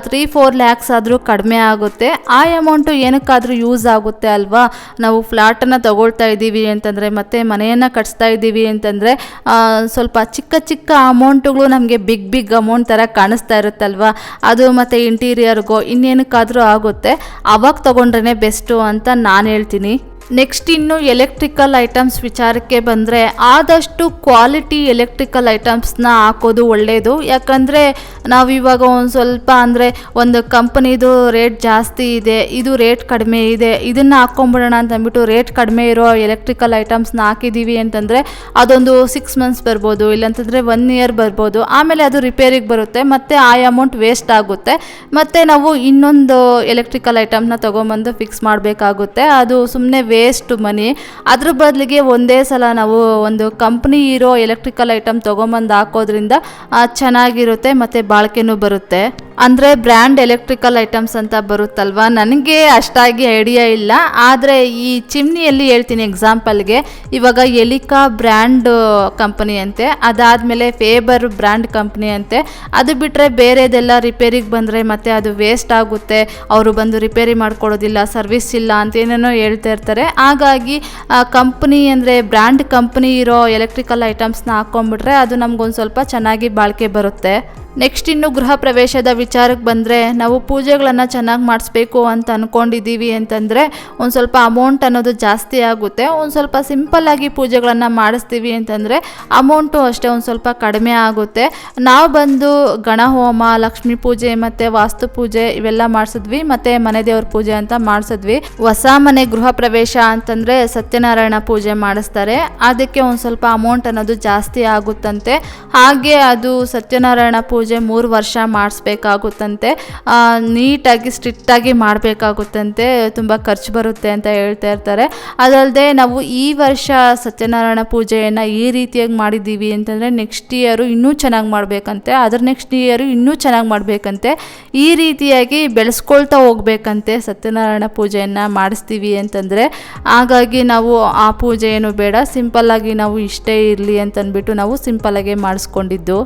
ತ್ರೀ ಫೋರ್ ಲ್ಯಾಕ್ಸ್ ಆದರೂ ಕಡಿಮೆ ಆಗುತ್ತೆ. ಆ ಅಮೌಂಟು ಏನಕ್ಕಾದರೂ ಯೂಸ್ ಆಗುತ್ತೆ ಅಲ್ವಾ? ನಾವು ಫ್ಲ್ಯಾಟನ್ನು ತಗೊಳ್ತಾ ಇದ್ದೀವಿ ಅಂತಂದರೆ, ಮತ್ತೆ ಮನೆಯನ್ನು ಕಟ್ಸ್ತಾ ಇದ್ದೀವಿ ಅಂತಂದರೆ ಸ್ವಲ್ಪ ಚಿಕ್ಕ ಚಿಕ್ಕ ಅಮೌಂಟುಗಳು ನಮಗೆ ಬಿಗ್ ಬಿಗ್ ಅಮೌಂಟ್ ಥರ ಕಾಣಿಸ್ತಾ ಇರುತ್ತಲ್ವ? ಅದು ಮತ್ತು ಇಂಟೀರಿಯರ್ಗೋ ಇನ್ನೇನಕ್ಕಾದರೂ ಆಗುತ್ತೆ. ಅವಾಗ ತೊಗೊಂಡ್ರೇ ಬೆಸ್ಟು ಅಂತ ನಾನು ಹೇಳ್ತೀನಿ. ನೆಕ್ಸ್ಟ್ ಇನ್ನು ಎಲೆಕ್ಟ್ರಿಕಲ್ ಐಟಮ್ಸ್ ವಿಚಾರಕ್ಕೆ ಬಂದರೆ ಆದಷ್ಟು ಕ್ವಾಲಿಟಿ ಎಲೆಕ್ಟ್ರಿಕಲ್ ಐಟಮ್ಸ್ನ ಹಾಕೋದು ಒಳ್ಳೆಯದು ಯಾಕಂದರೆ ನಾವು ಇವಾಗ ಒಂದು ಸ್ವಲ್ಪ ಅಂದರೆ ಒಂದು ಕಂಪನಿದು ರೇಟ್ ಜಾಸ್ತಿ ಇದೆ, ಇದು ರೇಟ್ ಕಡಿಮೆ ಇದೆ, ಇದನ್ನು ಹಾಕ್ಕೊಂಬಿಡೋಣ ಅಂತ ಅಂದ್ಬಿಟ್ಟು ರೇಟ್ ಕಡಿಮೆ ಇರೋ ಎಲೆಕ್ಟ್ರಿಕಲ್ ಐಟಮ್ಸ್ನ ಹಾಕಿದ್ದೀವಿ ಅಂತಂದರೆ ಅದೊಂದು ಸಿಕ್ಸ್ ಮಂತ್ಸ್ ಬರ್ಬೋದು, ಇಲ್ಲಾಂತಂದರೆ ಒನ್ ಇಯರ್ ಬರ್ಬೋದು. ಆಮೇಲೆ ಅದು ರಿಪೇರಿಗೆ ಬರುತ್ತೆ, ಮತ್ತು ಆ ಅಮೌಂಟ್ ವೇಸ್ಟ್ ಆಗುತ್ತೆ. ಮತ್ತು ನಾವು ಇನ್ನೊಂದು ಎಲೆಕ್ಟ್ರಿಕಲ್ ಐಟಮ್ನ ತೊಗೊಂಬಂದು ಫಿಕ್ಸ್ ಮಾಡಬೇಕಾಗುತ್ತೆ. ಅದು ಸುಮ್ಮನೆ ವೇಸ್ಟ್ ಮನಿ ಅದ್ರ ಬದಲಿಗೆ ಒಂದೇ ಸಲ ನಾವು ಒಂದು ಕಂಪ್ನಿ ಇರೋ ಎಲೆಕ್ಟ್ರಿಕಲ್ ಐಟಮ್ ತೊಗೊಂಬಂದು ಹಾಕೋದ್ರಿಂದ ಚೆನ್ನಾಗಿರುತ್ತೆ ಮತ್ತು ಬಾಳಿಕೆನೂ ಬರುತ್ತೆ. ಅಂದರೆ ಬ್ರ್ಯಾಂಡ್ ಎಲೆಕ್ಟ್ರಿಕಲ್ ಐಟಮ್ಸ್ ಅಂತ ಬರುತ್ತಲ್ವ? ನನಗೆ ಅಷ್ಟಾಗಿ ಐಡಿಯಾ ಇಲ್ಲ. ಆದರೆ ಈ ಚಿಮ್ನಿಯಲ್ಲಿ ಹೇಳ್ತೀನಿ ಎಕ್ಸಾಂಪಲ್ಗೆ. ಇವಾಗ ಎಲಿಕಾ ಬ್ರ್ಯಾಂಡ್ ಕಂಪನಿ ಅಂತೆ. ಅದಾದಮೇಲೆ ಫೇಬರ್ ಬ್ರ್ಯಾಂಡ್ ಕಂಪ್ನಿ ಅಂತೆ. ಅದು ಬಿಟ್ಟರೆ ಬೇರೆದೆಲ್ಲ ರಿಪೇರಿಗೆ ಬಂದರೆ ಮತ್ತೆ ಅದು ವೇಸ್ಟ್ ಆಗುತ್ತೆ. ಅವರು ಬಂದು ರಿಪೇರಿ ಮಾಡ್ಕೊಡೋದಿಲ್ಲ, ಸರ್ವಿಸ್ ಇಲ್ಲ ಅಂತ ಏನೇನೋ ಹೇಳ್ತಾ ಇರ್ತಾರೆ. ಹಾಗಾಗಿ ಕಂಪ್ನಿ ಅಂದರೆ ಬ್ರ್ಯಾಂಡ್ ಕಂಪ್ನಿ ಇರೋ ಎಲೆಕ್ಟ್ರಿಕಲ್ ಐಟಮ್ಸ್ನ ಹಾಕ್ಕೊಂಬಿಟ್ರೆ ಅದು ನಮ್ಗೊಂದು ಸ್ವಲ್ಪ ಚೆನ್ನಾಗಿ ಬಾಳಿಕೆ ಬರುತ್ತೆ. ನೆಕ್ಸ್ಟ್ ಇನ್ನು ಗೃಹ ಪ್ರವೇಶದ ವಿಚಾರಕ್ಕೆ ಬಂದರೆ ನಾವು ಪೂಜೆಗಳನ್ನು ಚೆನ್ನಾಗಿ ಮಾಡಿಸ್ಬೇಕು ಅಂತ ಅಂದ್ಕೊಂಡಿದ್ದೀವಿ ಅಂತಂದರೆ ಒಂದು ಸ್ವಲ್ಪ ಅಮೌಂಟ್ ಅನ್ನೋದು ಜಾಸ್ತಿ ಆಗುತ್ತೆ. ಒಂದು ಸ್ವಲ್ಪ ಸಿಂಪಲ್ಲಾಗಿ ಪೂಜೆಗಳನ್ನು ಮಾಡಿಸ್ತೀವಿ ಅಂತಂದರೆ ಅಮೌಂಟು ಅಷ್ಟೇ ಒಂದು ಸ್ವಲ್ಪ ಕಡಿಮೆ ಆಗುತ್ತೆ. ನಾವು ಬಂದು ಗಣಹೋಮ ಲಕ್ಷ್ಮೀ ಪೂಜೆ ಮತ್ತು ವಾಸ್ತು ಪೂಜೆ ಇವೆಲ್ಲ ಮಾಡಿಸಿದ್ವಿ. ಮತ್ತು ಮನೆ ದೇವ್ರ ಪೂಜೆ ಅಂತ ಮಾಡಿಸಿದ್ವಿ. ಹೊಸ ಮನೆ ಗೃಹ ಪ್ರವೇಶ ಅಂತಂದರೆ ಸತ್ಯನಾರಾಯಣ ಪೂಜೆ ಮಾಡಿಸ್ತಾರೆ. ಅದಕ್ಕೆ ಒಂದು ಸ್ವಲ್ಪ ಅಮೌಂಟ್ ಅನ್ನೋದು ಜಾಸ್ತಿ ಆಗುತ್ತಂತೆ. ಹಾಗೆ ಅದು ಸತ್ಯನಾರಾಯಣ ಪೂಜೆ ಮೂರು ವರ್ಷ ಮಾಡಿಸ್ಬೇಕಾಗುತ್ತಂತೆ. ನೀಟಾಗಿ, ಸ್ಟ್ರಿಕ್ಟಾಗಿ ಮಾಡಬೇಕಾಗುತ್ತಂತೆ. ತುಂಬ ಖರ್ಚು ಬರುತ್ತೆ ಅಂತ ಹೇಳ್ತಾ ಇರ್ತಾರೆ. ಅದಲ್ಲದೆ ನಾವು ಈ ವರ್ಷ ಸತ್ಯನಾರಾಯಣ ಪೂಜೆಯನ್ನು ಈ ರೀತಿಯಾಗಿ ಮಾಡಿದ್ದೀವಿ ಅಂತಂದರೆ ನೆಕ್ಸ್ಟ್ ಇಯರು ಇನ್ನೂ ಚೆನ್ನಾಗಿ ಮಾಡಬೇಕಂತೆ. ಅದ್ರ ನೆಕ್ಸ್ಟ್ ಇಯರು ಇನ್ನೂ ಚೆನ್ನಾಗಿ ಮಾಡಬೇಕಂತೆ. ಈ ರೀತಿಯಾಗಿ ಬೆಳೆಸ್ಕೊಳ್ತಾ ಹೋಗ್ಬೇಕಂತೆ ಸತ್ಯನಾರಾಯಣ ಪೂಜೆಯನ್ನು ಮಾಡಿಸ್ತೀವಿ ಅಂತಂದರೆ. ಹಾಗಾಗಿ ನಾವು ಆ ಪೂಜೆ ಏನು ಬೇಡ, ಸಿಂಪಲ್ಲಾಗಿ ನಾವು ಇಷ್ಟೇ ಇರಲಿ ಅಂತಂದ್ಬಿಟ್ಟು ನಾವು ಸಿಂಪಲ್ಲಾಗೆ ಮಾಡಿಸ್ಕೊಂಡಿದ್ದು.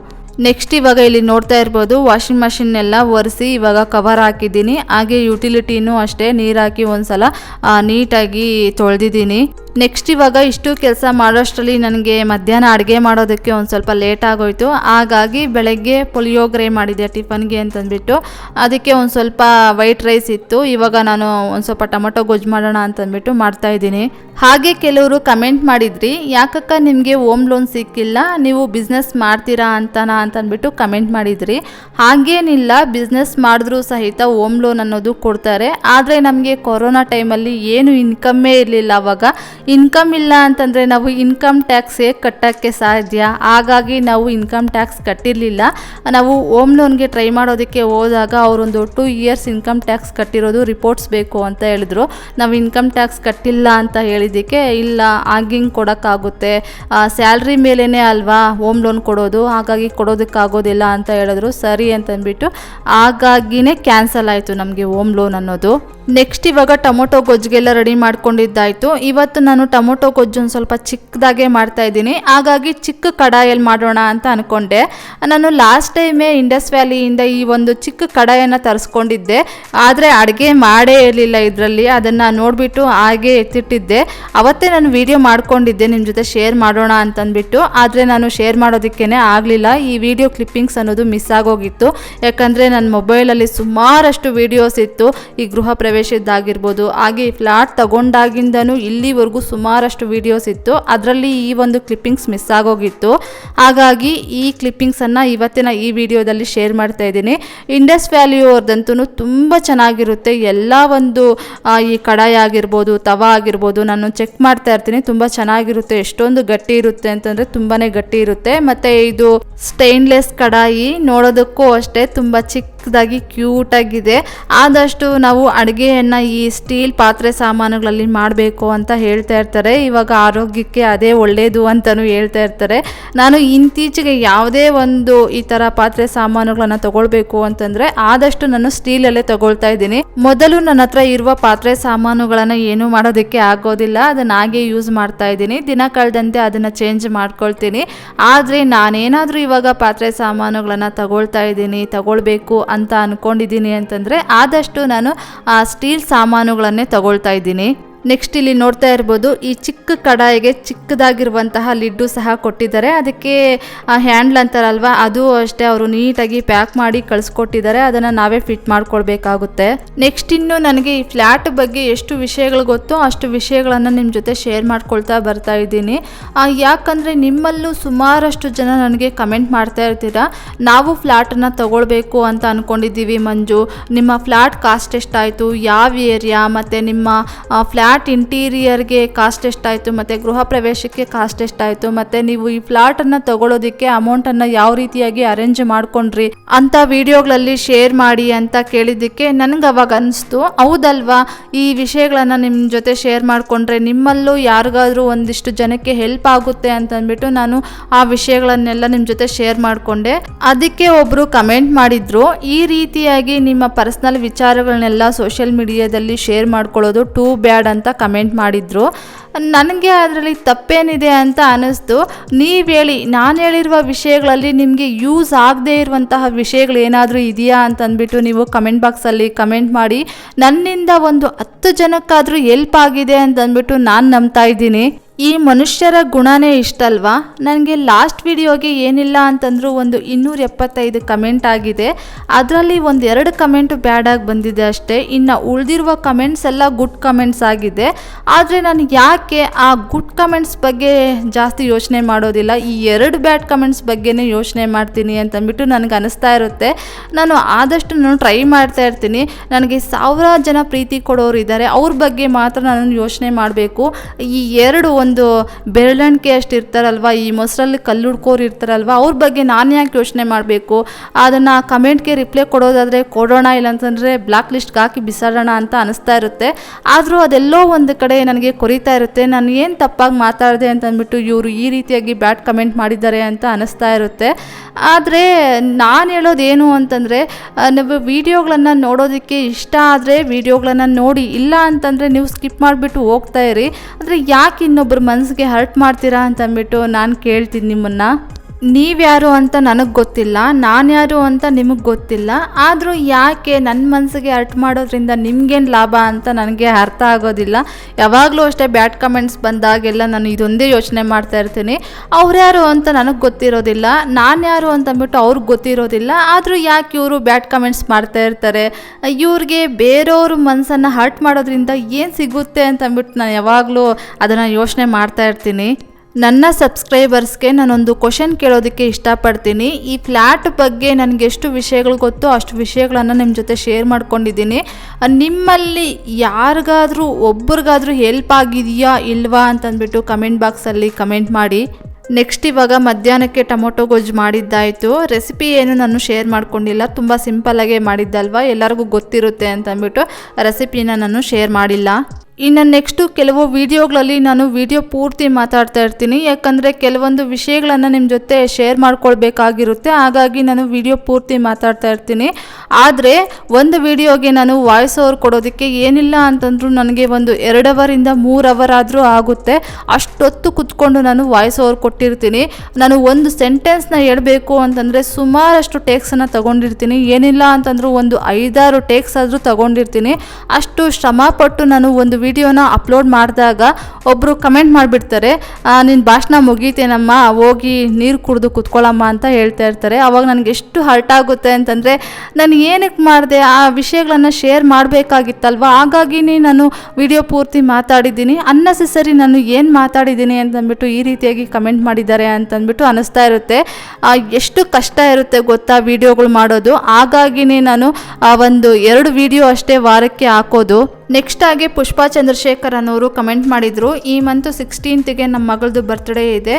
ನೆಕ್ಸ್ಟ್ ಇವಾಗ ಇಲ್ಲಿ ನೋಡ್ತಾ ಇರ್ಬೋದು ವಾಷಿಂಗ್ ಮಷಿನ್ನೆಲ್ಲ ಒರೆಸಿ ಇವಾಗ ಕವರ್ ಹಾಕಿದ್ದೀನಿ. ಹಾಗೆ ಯುಟಿಲಿಟಿನೂ ಅಷ್ಟೇ, ನೀರು ಹಾಕಿ ಒಂದ್ಸಲ ನೀಟಾಗಿ ತೊಳೆದಿದ್ದೀನಿ. ನೆಕ್ಸ್ಟ್ ಇವಾಗ ಇಷ್ಟು ಕೆಲಸ ಮಾಡೋಷ್ಟರಲ್ಲಿ ನನಗೆ ಮಧ್ಯಾಹ್ನ ಅಡುಗೆ ಮಾಡೋದಕ್ಕೆ ಒಂದು ಸ್ವಲ್ಪ ಲೇಟ್ ಆಗೋಯ್ತು. ಹಾಗಾಗಿ ಬೆಳಗ್ಗೆ ಪುಳಿಯೋಗರೆ ಮಾಡಿದ್ದೆ ಟಿಫನ್ಗೆ ಅಂತಂದ್ಬಿಟ್ಟು. ಅದಕ್ಕೆ ಒಂದು ಸ್ವಲ್ಪ ವೈಟ್ ರೈಸ್ ಇತ್ತು. ಇವಾಗ ನಾನು ಒಂದು ಸ್ವಲ್ಪ ಟೊಮೊಟೊ ಗೊಜ್ಜು ಮಾಡೋಣ ಅಂತಂದ್ಬಿಟ್ಟು ಮಾಡ್ತಾ ಇದ್ದೀನಿ. ಹಾಗೆ ಕೆಲವರು ಕಮೆಂಟ್ ಮಾಡಿದ್ರಿ, ಯಾಕಕ್ಕ ನಿಮಗೆ ಓಮ್ ಲೋನ್ ಸಿಕ್ಕಿಲ್ಲ, ನೀವು ಬಿಸ್ನೆಸ್ ಮಾಡ್ತೀರಾ ಅಂತನಾ ಅಂತಂದ್ಬಿಟ್ಟು ಕಮೆಂಟ್ ಮಾಡಿದ್ರಿ. ಹಾಗೇನಿಲ್ಲ, ಬಿಸ್ನೆಸ್ ಮಾಡಿದ್ರೂ ಸಹಿತ ಓಮ್ ಲೋನ್ ಅನ್ನೋದು ಕೊಡ್ತಾರೆ. ಆದರೆ ನಮಗೆ ಕೊರೋನಾ ಟೈಮಲ್ಲಿ ಏನು ಇನ್ಕಮ್ಮೇ ಇರಲಿಲ್ಲ ಅವಾಗ. ಇನ್ಕಮ್ ಇಲ್ಲ ಅಂತಂದರೆ ನಾವು ಇನ್ಕಮ್ ಟ್ಯಾಕ್ಸ್ ಹೇಗೆ ಕಟ್ಟೋಕ್ಕೆ ಸಾಧ್ಯ. ಹಾಗಾಗಿ ನಾವು ಇನ್ಕಮ್ ಟ್ಯಾಕ್ಸ್ ಕಟ್ಟಿರಲಿಲ್ಲ. ನಾವು ಓಮ್ ಲೋನ್ಗೆ ಟ್ರೈ ಮಾಡೋದಕ್ಕೆ ಹೋದಾಗ ಅವರೊಂದು ಟೂ ಇಯರ್ಸ್ ಇನ್ಕಮ್ ಟ್ಯಾಕ್ಸ್ ಕಟ್ಟಿರೋದು ರಿಪೋರ್ಟ್ಸ್ ಬೇಕು ಅಂತ ಹೇಳಿದ್ರು. ನಾವು ಇನ್ಕಮ್ ಟ್ಯಾಕ್ಸ್ ಕಟ್ಟಿಲ್ಲ ಅಂತ ಹೇಳಿದ್ದಕ್ಕೆ ಇಲ್ಲ, ಆಗಿಂಗೆ ಕೊಡೋಕ್ಕಾಗುತ್ತೆ. ಸ್ಯಾಲ್ರಿ ಮೇಲೇ ಅಲ್ವಾ, ಹೋಮ್ ಲೋನ್ ಕೊಡೋದು, ಹಾಗಾಗಿ ಕೊಡೋದಕ್ಕಾಗೋದಿಲ್ಲ ಅಂತ ಹೇಳಿದ್ರು. ಸರಿ ಅಂತಂದ್ಬಿಟ್ಟು, ಹಾಗಾಗಿನೇ ಕ್ಯಾನ್ಸಲ್ ಆಯಿತು ನಮಗೆ ಹೋಮ್ ಲೋನ್ ಅನ್ನೋದು. ನೆಕ್ಸ್ಟ್ ಇವಾಗ ಟೊಮೊಟೊ ಗೊಜ್ಜಿಗೆಲ್ಲ ರೆಡಿ ಮಾಡ್ಕೊಂಡಿದ್ದಾಯಿತು. ಇವತ್ತು ನಾನು ಟೊಮೊಟೊ ಗೊಜ್ಜು ಒಂದು ಸ್ವಲ್ಪ ಚಿಕ್ಕದಾಗೆ ಮಾಡ್ತಾ ಇದ್ದೀನಿ. ಹಾಗಾಗಿ ಚಿಕ್ಕ ಕಡಾಯಲ್ಲಿ ಮಾಡೋಣ ಅಂತ ಅಂದ್ಕೊಂಡೆ ನಾನು ಲಾಸ್ಟ್ ಟೈಮೇ ಇಂಡಸ್ ವ್ಯಾಲಿಯಿಂದ ಈ ಒಂದು ಚಿಕ್ಕ ಕಡಾಯನ್ನು ತರಿಸ್ಕೊಂಡಿದ್ದೆ. ಆದರೆ ಅಡುಗೆ ಮಾಡೇ ಇರಲಿಲ್ಲ ಇದರಲ್ಲಿ. ಅದನ್ನು ನೋಡಿಬಿಟ್ಟು ಹಾಗೆ ಎತ್ತಿಟ್ಟಿದ್ದೆ. ಅವತ್ತೇ ನಾನು ವಿಡಿಯೋ ಮಾಡ್ಕೊಂಡಿದ್ದೆ. ನಿಮ್ಮ ಜೊತೆ ಶೇರ್ ಮಾಡೋಣ ಅಂತಂದ್ಬಿಟ್ಟು. ಆದರೆ ನಾನು ಶೇರ್ ಮಾಡೋದಕ್ಕೇ ಆಗಲಿಲ್ಲ. ಈ ವಿಡಿಯೋ ಕ್ಲಿಪ್ಪಿಂಗ್ಸ್ ಅನ್ನೋದು ಮಿಸ್ ಆಗೋಗಿತ್ತು. ಯಾಕಂದರೆ ನನ್ನ ಮೊಬೈಲಲ್ಲಿ ಸುಮಾರಷ್ಟು ವೀಡಿಯೋಸ್ ಇತ್ತು. ಈ ಗೃಹ ಪ್ರವೇಶ ಪ್ರವೇಶದ್ದಾಗಿರ್ಬೋದು. ಹಾಗೆ ಫ್ಲಾಟ್ ತಗೊಂಡಾಗಿಂದನೂ ಇಲ್ಲಿವರೆಗೂ ಸುಮಾರಷ್ಟು ವಿಡಿಯೋಸ್ ಇತ್ತು. ಅದರಲ್ಲಿ ಈ ಒಂದು ಕ್ಲಿಪ್ಪಿಂಗ್ಸ್ ಮಿಸ್ ಆಗೋಗಿತ್ತು. ಹಾಗಾಗಿ ಈ ಕ್ಲಿಪ್ಪಿಂಗ್ಸನ್ನು ಇವತ್ತಿನ ಈ ವಿಡಿಯೋದಲ್ಲಿ ಶೇರ್ ಮಾಡ್ತಾ ಇದ್ದೀನಿ. ಇಂಡಸ್ ವ್ಯಾಲ್ಯೂ ಅವ್ರದ್ದಂತೂ ತುಂಬ ಚೆನ್ನಾಗಿರುತ್ತೆ. ಎಲ್ಲ ಒಂದು ಈ ಕಡಾಯಿ ಆಗಿರ್ಬೋದು, ತವಾ ಆಗಿರ್ಬೋದು, ನಾನು ಚೆಕ್ ಮಾಡ್ತಾ ಇರ್ತೀನಿ. ತುಂಬ ಚೆನ್ನಾಗಿರುತ್ತೆ. ಎಷ್ಟೊಂದು ಗಟ್ಟಿ ಇರುತ್ತೆ ಅಂತಂದರೆ ತುಂಬಾ ಗಟ್ಟಿ ಇರುತ್ತೆ. ಮತ್ತು ಇದು ಸ್ಟೈನ್ಲೆಸ್ ಕಡಾಯಿ ನೋಡೋದಕ್ಕೂ ಅಷ್ಟೇ ತುಂಬ ಚಿಕ್ಕದಾಗಿ ಕ್ಯೂಟಾಗಿದೆ ಆದಷ್ಟು ನಾವು ಅಡುಗೆಯನ್ನು ಈ ಸ್ಟೀಲ್ ಪಾತ್ರೆ ಸಾಮಾನುಗಳಲ್ಲಿ ಮಾಡಬೇಕು ಅಂತ ಹೇಳ್ತಾ ಇರ್ತಾರೆ. ಇವಾಗ ಆರೋಗ್ಯಕ್ಕೆ ಅದೇ ಒಳ್ಳೆಯದು ಅಂತಲೂ ಹೇಳ್ತಾ ಇರ್ತಾರೆ. ನಾನು ಇತ್ತೀಚೆಗೆ ಯಾವುದೇ ಒಂದು ಈ ಥರ ಪಾತ್ರೆ ಸಾಮಾನುಗಳನ್ನು ತಗೊಳ್ಬೇಕು ಅಂತಂದರೆ ಆದಷ್ಟು ನಾನು ಸ್ಟೀಲಲ್ಲೇ ತಗೊಳ್ತಾ ಇದ್ದೀನಿ. ಮೊದಲು ನನ್ನ ಹತ್ರ ಇರುವ ಪಾತ್ರೆ ಸಾಮಾನುಗಳನ್ನು ಏನು ಮಾಡೋದಕ್ಕೆ ಆಗೋದಿಲ್ಲ. ಅದನ್ನ ಹಾಗೆ ಯೂಸ್ ಮಾಡ್ತಾ ಇದ್ದೀನಿ. ದಿನ ಕಳೆದಂತೆ ಅದನ್ನು ಚೇಂಜ್ ಮಾಡ್ಕೊಳ್ತೀನಿ. ಆದರೆ ನಾನೇನಾದರೂ ಇವಾಗ ಪಾತ್ರೆ ಸಾಮಾನುಗಳನ್ನು ತಗೊಳ್ತಾ ಇದ್ದೀನಿ, ತಗೊಳ್ಬೇಕು ಅಂತ ಅಂದ್ಕೊಂಡಿದ್ದೀನಿ ಅಂತಂದರೆ ಆದಷ್ಟು ನಾನು ಸ್ಟೀಲ್ ಸಾಮಾನುಗಳನ್ನೇ ತಗೊಳ್ತಾ ಇದ್ದೀನಿ. ನೆಕ್ಸ್ಟ್ ಇಲ್ಲಿ ನೋಡ್ತಾ ಇರ್ಬೋದು, ಈ ಚಿಕ್ಕ ಕಡಾಯಿಗೆ ಚಿಕ್ಕದಾಗಿರುವಂತಹ ಲಿಡ್ಡು ಸಹ ಕೊಟ್ಟಿದ್ದಾರೆ. ಅದಕ್ಕೆ ಹ್ಯಾಂಡ್ಲ್ ಅಂತಾರಲ್ವಾ, ಅದು ಅಷ್ಟೇ ಅವರು ನೀಟಾಗಿ ಪ್ಯಾಕ್ ಮಾಡಿ ಕಳಿಸ್ಕೊಟ್ಟಿದ್ದಾರೆ. ಅದನ್ನು ನಾವೇ ಫಿಟ್ ಮಾಡ್ಕೊಳ್ಬೇಕಾಗುತ್ತೆ. ನೆಕ್ಸ್ಟ್ ಇನ್ನು ನನಗೆ ಈ ಫ್ಲ್ಯಾಟ್ ಬಗ್ಗೆ ಎಷ್ಟು ವಿಷಯಗಳು ಗೊತ್ತೋ ಅಷ್ಟು ವಿಷಯಗಳನ್ನು ನಿಮ್ಮ ಜೊತೆ ಶೇರ್ ಮಾಡ್ಕೊಳ್ತಾ ಬರ್ತಾ ಇದ್ದೀನಿ. ಯಾಕಂದರೆ ನಿಮ್ಮಲ್ಲೂ ಸುಮಾರಷ್ಟು ಜನ ನನಗೆ ಕಮೆಂಟ್ ಮಾಡ್ತಾ ಇರ್ತೀರಾ, ನಾವು ಫ್ಲ್ಯಾಟನ್ನು ತಗೊಳ್ಬೇಕು ಅಂತ ಅಂದ್ಕೊಂಡಿದ್ದೀವಿ ಮಂಜು. ನಿಮ್ಮ ಫ್ಲ್ಯಾಟ್ ಕಾಸ್ಟ್ ಎಷ್ಟಾಯಿತು? ಯಾವ ಏರಿಯಾ ಮತ್ತು ನಿಮ್ಮ ಫ್ಲ್ಯಾಟ್ ಇಂಟೀರಿಯರ್ಗೆ ಕಾಸ್ಟ್ ಎಷ್ಟಾಯಿತು, ಮತ್ತು ಗೃಹ ಪ್ರವೇಶಕ್ಕೆ ಕಾಸ್ಟ್ ಎಷ್ಟಾಯಿತು, ಮತ್ತು ನೀವು ಈ ಫ್ಲ್ಯಾಟನ್ನು ತಗೊಳ್ಳೋದಕ್ಕೆ ಅಮೌಂಟನ್ನು ಯಾವ ರೀತಿಯಾಗಿ ಅರೇಂಜ್ ಮಾಡ್ಕೊಂಡ್ರಿ ಅಂತ ವಿಡಿಯೋಗಳಲ್ಲಿ ಶೇರ್ ಮಾಡಿ ಅಂತ ಕೇಳಿದ್ದಕ್ಕೆ ನನಗೆ ಅವಾಗ ಅನಿಸ್ತು. ಹೌದಲ್ವಾ? ಈ ವಿಷಯಗಳನ್ನು ನಿಮ್ಮ ಜೊತೆ ಶೇರ್ ಮಾಡಿಕೊಂಡ್ರೆ ನಿಮ್ಮಲ್ಲೂ ಯಾರಿಗಾದರೂ ಒಂದಿಷ್ಟು ಜನಕ್ಕೆ ಹೆಲ್ಪ್ ಆಗುತ್ತೆ ಅಂತ ಅಂದ್ಬಿಟ್ಟು ನಾನು ಆ ವಿಷಯಗಳನ್ನೆಲ್ಲ ನಿಮ್ಮ ಜೊತೆ ಶೇರ್ ಮಾಡಿಕೊಂಡೆ. ಅದಕ್ಕೆ ಒಬ್ಬರು ಕಮೆಂಟ್ ಮಾಡಿದ್ರು. ಈ ರೀತಿಯಾಗಿ ನಿಮ್ಮ ಪರ್ಸ್ನಲ್ ವಿಚಾರಗಳನ್ನೆಲ್ಲ ಸೋಷಿಯಲ್ ಮೀಡಿಯಾದಲ್ಲಿ ಶೇರ್ ಮಾಡ್ಕೊಳ್ಳೋದು ಟೂ ಬ್ಯಾಡ್ ಅಂತ ಕಮೆಂಟ್ ಮಾಡಿದ್ರು. ನನಗೆ ಅದರಲ್ಲಿ ತಪ್ಪೇನಿದೆ ಅಂತ ಅನ್ನಿಸ್ತು. ನೀವು ಹೇಳಿ, ನಾನು ಹೇಳಿರುವ ವಿಷಯಗಳಲ್ಲಿ ನಿಮಗೆ ಯೂಸ್ ಆಗದೇ ಇರುವಂತಹ ವಿಷಯಗಳು ಏನಾದರೂ ಇದೆಯಾ ಅಂತಂದ್ಬಿಟ್ಟು ನೀವು ಕಮೆಂಟ್ ಬಾಕ್ಸಲ್ಲಿ ಕಮೆಂಟ್ ಮಾಡಿ. ನನ್ನಿಂದ ಒಂದು ಹತ್ತು ಜನಕ್ಕಾದರೂ ಹೆಲ್ಪ್ ಆಗಿದೆ ಅಂತಂದ್ಬಿಟ್ಟು ನಾನು ನಂಬ್ತಾ ಇದ್ದೀನಿ. ಈ ಮನುಷ್ಯರ ಗುಣನೇ ಇಷ್ಟಲ್ವಾ? ನನಗೆ ಲಾಸ್ಟ್ ವಿಡಿಯೋಗೆ ಏನಿಲ್ಲ ಅಂತಂದರೂ ಒಂದು ಇನ್ನೂರ ಎಪ್ಪತ್ತೈದು ಕಮೆಂಟ್ ಆಗಿದೆ. ಅದರಲ್ಲಿ ಒಂದು ಎರಡು ಕಮೆಂಟ್ ಬ್ಯಾಡಾಗಿ ಬಂದಿದೆ ಅಷ್ಟೇ. ಇನ್ನು ಉಳಿದಿರುವ ಕಮೆಂಟ್ಸ್ ಎಲ್ಲ ಗುಡ್ ಕಮೆಂಟ್ಸ್ ಆಗಿದೆ. ಆದರೆ ನಾನು ಯಾಕೆ ಆ ಗುಡ್ ಕಮೆಂಟ್ಸ್ ಬಗ್ಗೆ ಜಾಸ್ತಿ ಯೋಚನೆ ಮಾಡೋದಿಲ್ಲ? ಈ ಎರಡು ಬ್ಯಾಡ್ ಕಮೆಂಟ್ಸ್ ಬಗ್ಗೆನೇ ಯೋಚನೆ ಮಾಡ್ತೀನಿ ಅಂತಂದ್ಬಿಟ್ಟು ನನಗೆ ಅನಿಸ್ತಾ ಇರುತ್ತೆ. ನಾನು ಆದಷ್ಟು ನಾನು ಟ್ರೈ ಮಾಡ್ತಾ ಇರ್ತೀನಿ. ನನಗೆ ಸಾವಿರಾರು ಜನ ಪ್ರೀತಿ ಕೊಡೋರು ಇದ್ದಾರೆ ಅವ್ರ ಬಗ್ಗೆ ಮಾತ್ರ ನಾನು ಯೋಚನೆ ಮಾಡಬೇಕು. ಈ ಎರಡು ಒಂದು ಬೆರಳಿಕೆ ಅಷ್ಟು ಇರ್ತಾರಲ್ವ? ಈ ಮೊಸರಲ್ಲಿ ಕಲ್ಲುಡ್ಕೋರು ಇರ್ತಾರಲ್ವ? ಅವ್ರ ಬಗ್ಗೆ ನಾನು ಯಾಕೆ ಯೋಚನೆ ಮಾಡಬೇಕು? ಅದನ್ನು ಕಮೆಂಟ್ಗೆ ರಿಪ್ಲೈ ಕೊಡೋದಾದರೆ ಕೊಡೋಣ, ಇಲ್ಲಾಂತಂದರೆ ಬ್ಲಾಕ್ ಲಿಸ್ಟ್ಗೆ ಹಾಕಿ ಬಿಸಾಡೋಣ ಅಂತ ಅನಿಸ್ತಾ ಇರುತ್ತೆ. ಆದರೂ ಅದೆಲ್ಲೋ ಒಂದು ಕಡೆ ನನಗೆ ಕೊರಿತಾ ಇರುತ್ತೆ. ನಾನು ಏನು ತಪ್ಪಾಗಿ ಮಾತಾಡಿದೆ ಅಂತ ಅಂದ್ಬಿಟ್ಟು ಇವರು ಈ ರೀತಿಯಾಗಿ ಬ್ಯಾಡ್ ಕಮೆಂಟ್ ಮಾಡಿದ್ದಾರೆ ಅಂತ ಅನಿಸ್ತಾ ಇರುತ್ತೆ. ಆದರೆ ನಾನು ಹೇಳೋದೇನು ಅಂತಂದರೆ ನೀವು ವೀಡಿಯೋಗಳನ್ನು ನೋಡೋದಕ್ಕೆ ಇಷ್ಟ ಆದರೆ ವಿಡಿಯೋಗಳನ್ನು ನೋಡಿ, ಇಲ್ಲ ಅಂತಂದರೆ ನೀವು ಸ್ಕಿಪ್ ಮಾಡಿಬಿಟ್ಟು ಹೋಗ್ತಾ ಇರಿ. ಅಂದರೆ ಯಾಕೆ ಇನ್ನೊಬ್ಬರ ಮನಸ್ಸಿಗೆ ಹರ್ಟ್ ಮಾಡ್ತೀರಾ ಅಂತ ಅಂದ್ಬಿಟ್ಟು ನಾನು ಕೇಳ್ತೀನಿ ನಿಮ್ಮನ್ನು. ನೀವ್ಯಾರು ಅಂತ ನನಗೆ ಗೊತ್ತಿಲ್ಲ ನಾನು ಯಾರು ಅಂತ ನಿಮಗೆ ಗೊತ್ತಿಲ್ಲ, ಆದರೂ ಯಾಕೆ ನನ್ನ ಮನಸ್ಸಿಗೆ ಅರ್ಟ್ ಮಾಡೋದ್ರಿಂದ ನಿಮ್ಗೇನು ಲಾಭ ಅಂತ ನನಗೆ ಅರ್ಥ ಆಗೋದಿಲ್ಲ. ಯಾವಾಗಲೂ ಅಷ್ಟೇ ಬ್ಯಾಡ್ ಕಮೆಂಟ್ಸ್ ಬಂದಾಗೆಲ್ಲ ನಾನು ಇದೊಂದೇ ಯೋಚನೆ ಮಾಡ್ತಾ ಇರ್ತೀನಿ. ಅವ್ರ್ಯಾರು ಅಂತ ನನಗೆ ಗೊತ್ತಿರೋದಿಲ್ಲ ನಾನು ಯಾರು ಅಂತ ಅಂದ್ಬಿಟ್ಟು ಅವ್ರಿಗೆ ಗೊತ್ತಿರೋದಿಲ್ಲ, ಆದರೂ ಯಾಕೆ ಇವರು ಬ್ಯಾಡ್ ಕಮೆಂಟ್ಸ್ ಮಾಡ್ತಾ ಇರ್ತಾರೆ? ಇವ್ರಿಗೆ ಬೇರೆಯವ್ರ ಮನಸ್ಸನ್ನು ಹರ್ಟ್ ಮಾಡೋದ್ರಿಂದ ಏನು ಸಿಗುತ್ತೆ ಅಂತ ಅಂದ್ಬಿಟ್ಟು ನಾನು ಯಾವಾಗಲೂ ಅದನ್ನು ಯೋಚನೆ ಮಾಡ್ತಾ ಇರ್ತೀನಿ. ನನ್ನ ಸಬ್ಸ್ಕ್ರೈಬರ್ಸ್ಗೆ ನಾನೊಂದು ಕ್ವಶನ್ ಕೇಳೋದಕ್ಕೆ ಇಷ್ಟಪಡ್ತೀನಿ. ಈ ಫ್ಲ್ಯಾಟ್ ಬಗ್ಗೆ ನನಗೆ ಎಷ್ಟು ವಿಷಯಗಳು ಗೊತ್ತೋ ಅಷ್ಟು ವಿಷಯಗಳನ್ನು ನಿಮ್ಮ ಜೊತೆ ಶೇರ್ ಮಾಡ್ಕೊಂಡಿದ್ದೀನಿ. ನಿಮ್ಮಲ್ಲಿ ಯಾರಿಗಾದರೂ ಒಬ್ರಿಗಾದರೂ ಹೆಲ್ಪ್ ಆಗಿದೆಯಾ ಇಲ್ವಾ ಅಂತಂದ್ಬಿಟ್ಟು ಕಮೆಂಟ್ ಬಾಕ್ಸಲ್ಲಿ ಕಮೆಂಟ್ ಮಾಡಿ. ನೆಕ್ಸ್ಟ್ ಇವಾಗ ಮಧ್ಯಾಹ್ನಕ್ಕೆ ಟೊಮೊಟೊ ಗೊಜ್ಜು ಮಾಡಿದ್ದಾಯಿತು. ರೆಸಿಪಿ ಏನು ನಾನು ಶೇರ್ ಮಾಡ್ಕೊಂಡಿಲ್ಲ. ತುಂಬ ಸಿಂಪಲ್ಲಾಗೇ ಮಾಡಿದ್ದಲ್ವ? ಎಲ್ಲರಿಗೂ ಗೊತ್ತಿರುತ್ತೆ ಅಂತಂದ್ಬಿಟ್ಟು ರೆಸಿಪಿನ ನಾನು ಶೇರ್ ಮಾಡಿಲ್ಲ. ಇನ್ನು ನೆಕ್ಸ್ಟು ಕೆಲವು ವಿಡಿಯೋಗಳಲ್ಲಿ ನಾನು ವಿಡಿಯೋ ಪೂರ್ತಿ ಮಾತಾಡ್ತಾ ಇರ್ತೀನಿ. ಯಾಕಂದರೆ ಕೆಲವೊಂದು ವಿಷಯಗಳನ್ನು ನಿಮ್ಮ ಜೊತೆ ಶೇರ್ ಮಾಡ್ಕೊಳ್ಬೇಕಾಗಿರುತ್ತೆ. ಹಾಗಾಗಿ ನಾನು ವಿಡಿಯೋ ಪೂರ್ತಿ ಮಾತಾಡ್ತಾ ಇರ್ತೀನಿ. ಆದರೆ ಒಂದು ವಿಡಿಯೋಗೆ ನಾನು ವಾಯ್ಸ್ ಓವರ್ ಕೊಡೋದಕ್ಕೆ ಏನಿಲ್ಲ ಅಂತಂದ್ರೂ ನನಗೆ ಒಂದು ಎರಡು ಅವರಿಂದ ಮೂರು ಅವರ್ ಆದರೂ ಆಗುತ್ತೆ. ಅಷ್ಟೊತ್ತು ಕುತ್ಕೊಂಡು ನಾನು ವಾಯ್ಸ್ ಓವರ್ ಕೊಟ್ಟಿರ್ತೀನಿ. ನಾನು ಒಂದು ಸೆಂಟೆನ್ಸ್ನ ಹೇಳಬೇಕು ಅಂತಂದರೆ ಸುಮಾರಷ್ಟು ಟೇಕ್ಸನ್ನು ತಗೊಂಡಿರ್ತೀನಿ. ಏನಿಲ್ಲ ಅಂತಂದರೂ ಒಂದು ಐದಾರು ಟೇಕ್ಸ್ ಆದರೂ ತಗೊಂಡಿರ್ತೀನಿ. ಅಷ್ಟು ಶ್ರಮಪಟ್ಟು ನಾನು ಒಂದು ವಿಡಿಯೋನ ಅಪ್ಲೋಡ್ ಮಾಡಿದಾಗ ಒಬ್ಬರು ಕಮೆಂಟ್ ಮಾಡಿಬಿಡ್ತಾರೆ ನಿನ್ನ ಭಾಷಣ ಮುಗೀತೇನಮ್ಮ ಹೋಗಿ ನೀರು ಕುಡಿದು ಕುತ್ಕೊಳ್ಳಮ್ಮ ಅಂತ ಹೇಳ್ತಾ ಇರ್ತಾರೆ. ಅವಾಗ ನನಗೆ ಎಷ್ಟು ಹರ್ಟ್ ಆಗುತ್ತೆ ಅಂತಂದರೆ, ನಾನು ಏನಕ್ಕೆ ಮಾಡಿದೆ? ಆ ವಿಷಯಗಳನ್ನು ಶೇರ್ ಮಾಡಬೇಕಾಗಿತ್ತಲ್ವ? ಹಾಗಾಗಿನೇ ನಾನು ವಿಡಿಯೋ ಪೂರ್ತಿ ಮಾತಾಡಿದ್ದೀನಿ. ಅನ್ನೆಸೆಸರಿ ನಾನು ಏನು ಮಾತಾಡಿದ್ದೀನಿ ಅಂತಂದ್ಬಿಟ್ಟು ಈ ರೀತಿಯಾಗಿ ಕಮೆಂಟ್ ಮಾಡಿದ್ದಾರೆ ಅಂತಂದ್ಬಿಟ್ಟು ಅನ್ನಿಸ್ತಾ ಇರುತ್ತೆ. ಎಷ್ಟು ಕಷ್ಟ ಇರುತ್ತೆ ಗೊತ್ತಾ ವಿಡಿಯೋಗಳು ಮಾಡೋದು. ಹಾಗಾಗಿನೇ ನಾನು ಒಂದು ಎರಡು ವಿಡಿಯೋ ಅಷ್ಟೇ ವಾರಕ್ಕೆ ಹಾಕೋದು. ನೆಕ್ಸ್ಟ್ ಆಗಿ ಪುಷ್ಪಾ ಚಂದ್ರಶೇಖರ್ ಅನ್ನೋರು ಕಮೆಂಟ್ ಮಾಡಿದರು, ಈ ಮಂತು ಸಿಕ್ಸ್ಟೀನ್ತ್ಗೆ ನಮ್ಮ ಮಗಳದು ಬರ್ತ್ಡೇ ಇದೆ.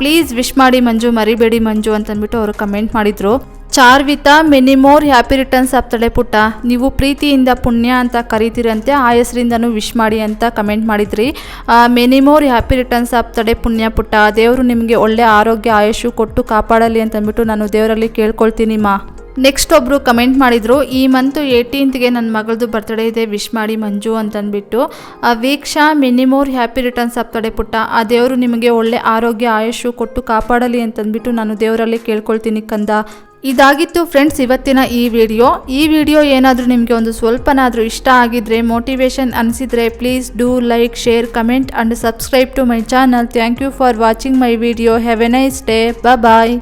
ಪ್ಲೀಸ್ ವಿಶ್ ಮಾಡಿ ಮಂಜು, ಮರಿಬೇಡಿ ಮಂಜು ಅಂತಂದ್ಬಿಟ್ಟು ಅವರು ಕಮೆಂಟ್ ಮಾಡಿದರು. ಚಾರ್ವಿತಾ ಮೆನಿಮೋರ್ ಹ್ಯಾಪಿ ರಿಟರ್ನ್ಸ್ ಆಗ್ತಾಳೆ ಪುಟ್ಟ. ನೀವು ಪ್ರೀತಿಯಿಂದ ಪುಣ್ಯ ಅಂತ ಕರಿತೀರಂತೆ ಆ ಹೆಸರಿಂದನೂ ವಿಶ್ ಮಾಡಿ ಅಂತ ಕಮೆಂಟ್ ಮಾಡಿದ್ರಿ. ಮೆನಿಮೋರ್ ಹ್ಯಾಪಿ ರಿಟರ್ನ್ಸ್ ಆಗ್ತಾಳೆ ಪುಣ್ಯ ಪುಟ್ಟ. ದೇವರು ನಿಮಗೆ ಒಳ್ಳೆ ಆರೋಗ್ಯ ಆಯುಷು ಕೊಟ್ಟು ಕಾಪಾಡಲಿ ಅಂತಂದ್ಬಿಟ್ಟು ನಾನು ದೇವರಲ್ಲಿ ಕೇಳ್ಕೊಳ್ತೀನಿ ಮಾ. ನೆಕ್ಸ್ಟ್ ಒಬ್ಬರು ಕಮೆಂಟ್ ಮಾಡಿದರು, ಈ ಮಂತು ಏಯ್ಟೀನ್ತ್ಗೆ ನನ್ನ ಮಗಳದು ಬರ್ತ್ಡೇ ಇದೆ ವಿಶ್ ಮಾಡಿ ಮಂಜು ಅಂತಂದ್ಬಿಟ್ಟು ವೀಕ್ಷಾ ಮಿನಿಮೋರ್ ಹ್ಯಾಪಿ ರಿಟರ್ನ್ಸ್ ಆಗ್ತಾಳೆ ಪುಟ್ಟ, ಆ ದೇವರು ನಿಮಗೆ ಒಳ್ಳೆ ಆರೋಗ್ಯ ಆಯುಷು ಕೊಟ್ಟು ಕಾಪಾಡಲಿ ಅಂತಂದ್ಬಿಟ್ಟು ನಾನು ದೇವರಲ್ಲಿ ಕೇಳ್ಕೊಳ್ತೀನಿ ಕಂದ. ಇದಾಗಿತ್ತು ಫ್ರೆಂಡ್ಸ್ ಇವತ್ತಿನ ಈ ವಿಡಿಯೋ ಈ ವಿಡಿಯೋ ಏನಾದರೂ ನಿಮಗೆ ಒಂದು ಸ್ವಲ್ಪನಾದರೂ ಇಷ್ಟ ಆಗಿದ್ರೆ motivation ಅನಿಸಿದರೆ please do like share comment and subscribe to my channel thank you for watching my video have a nice day bye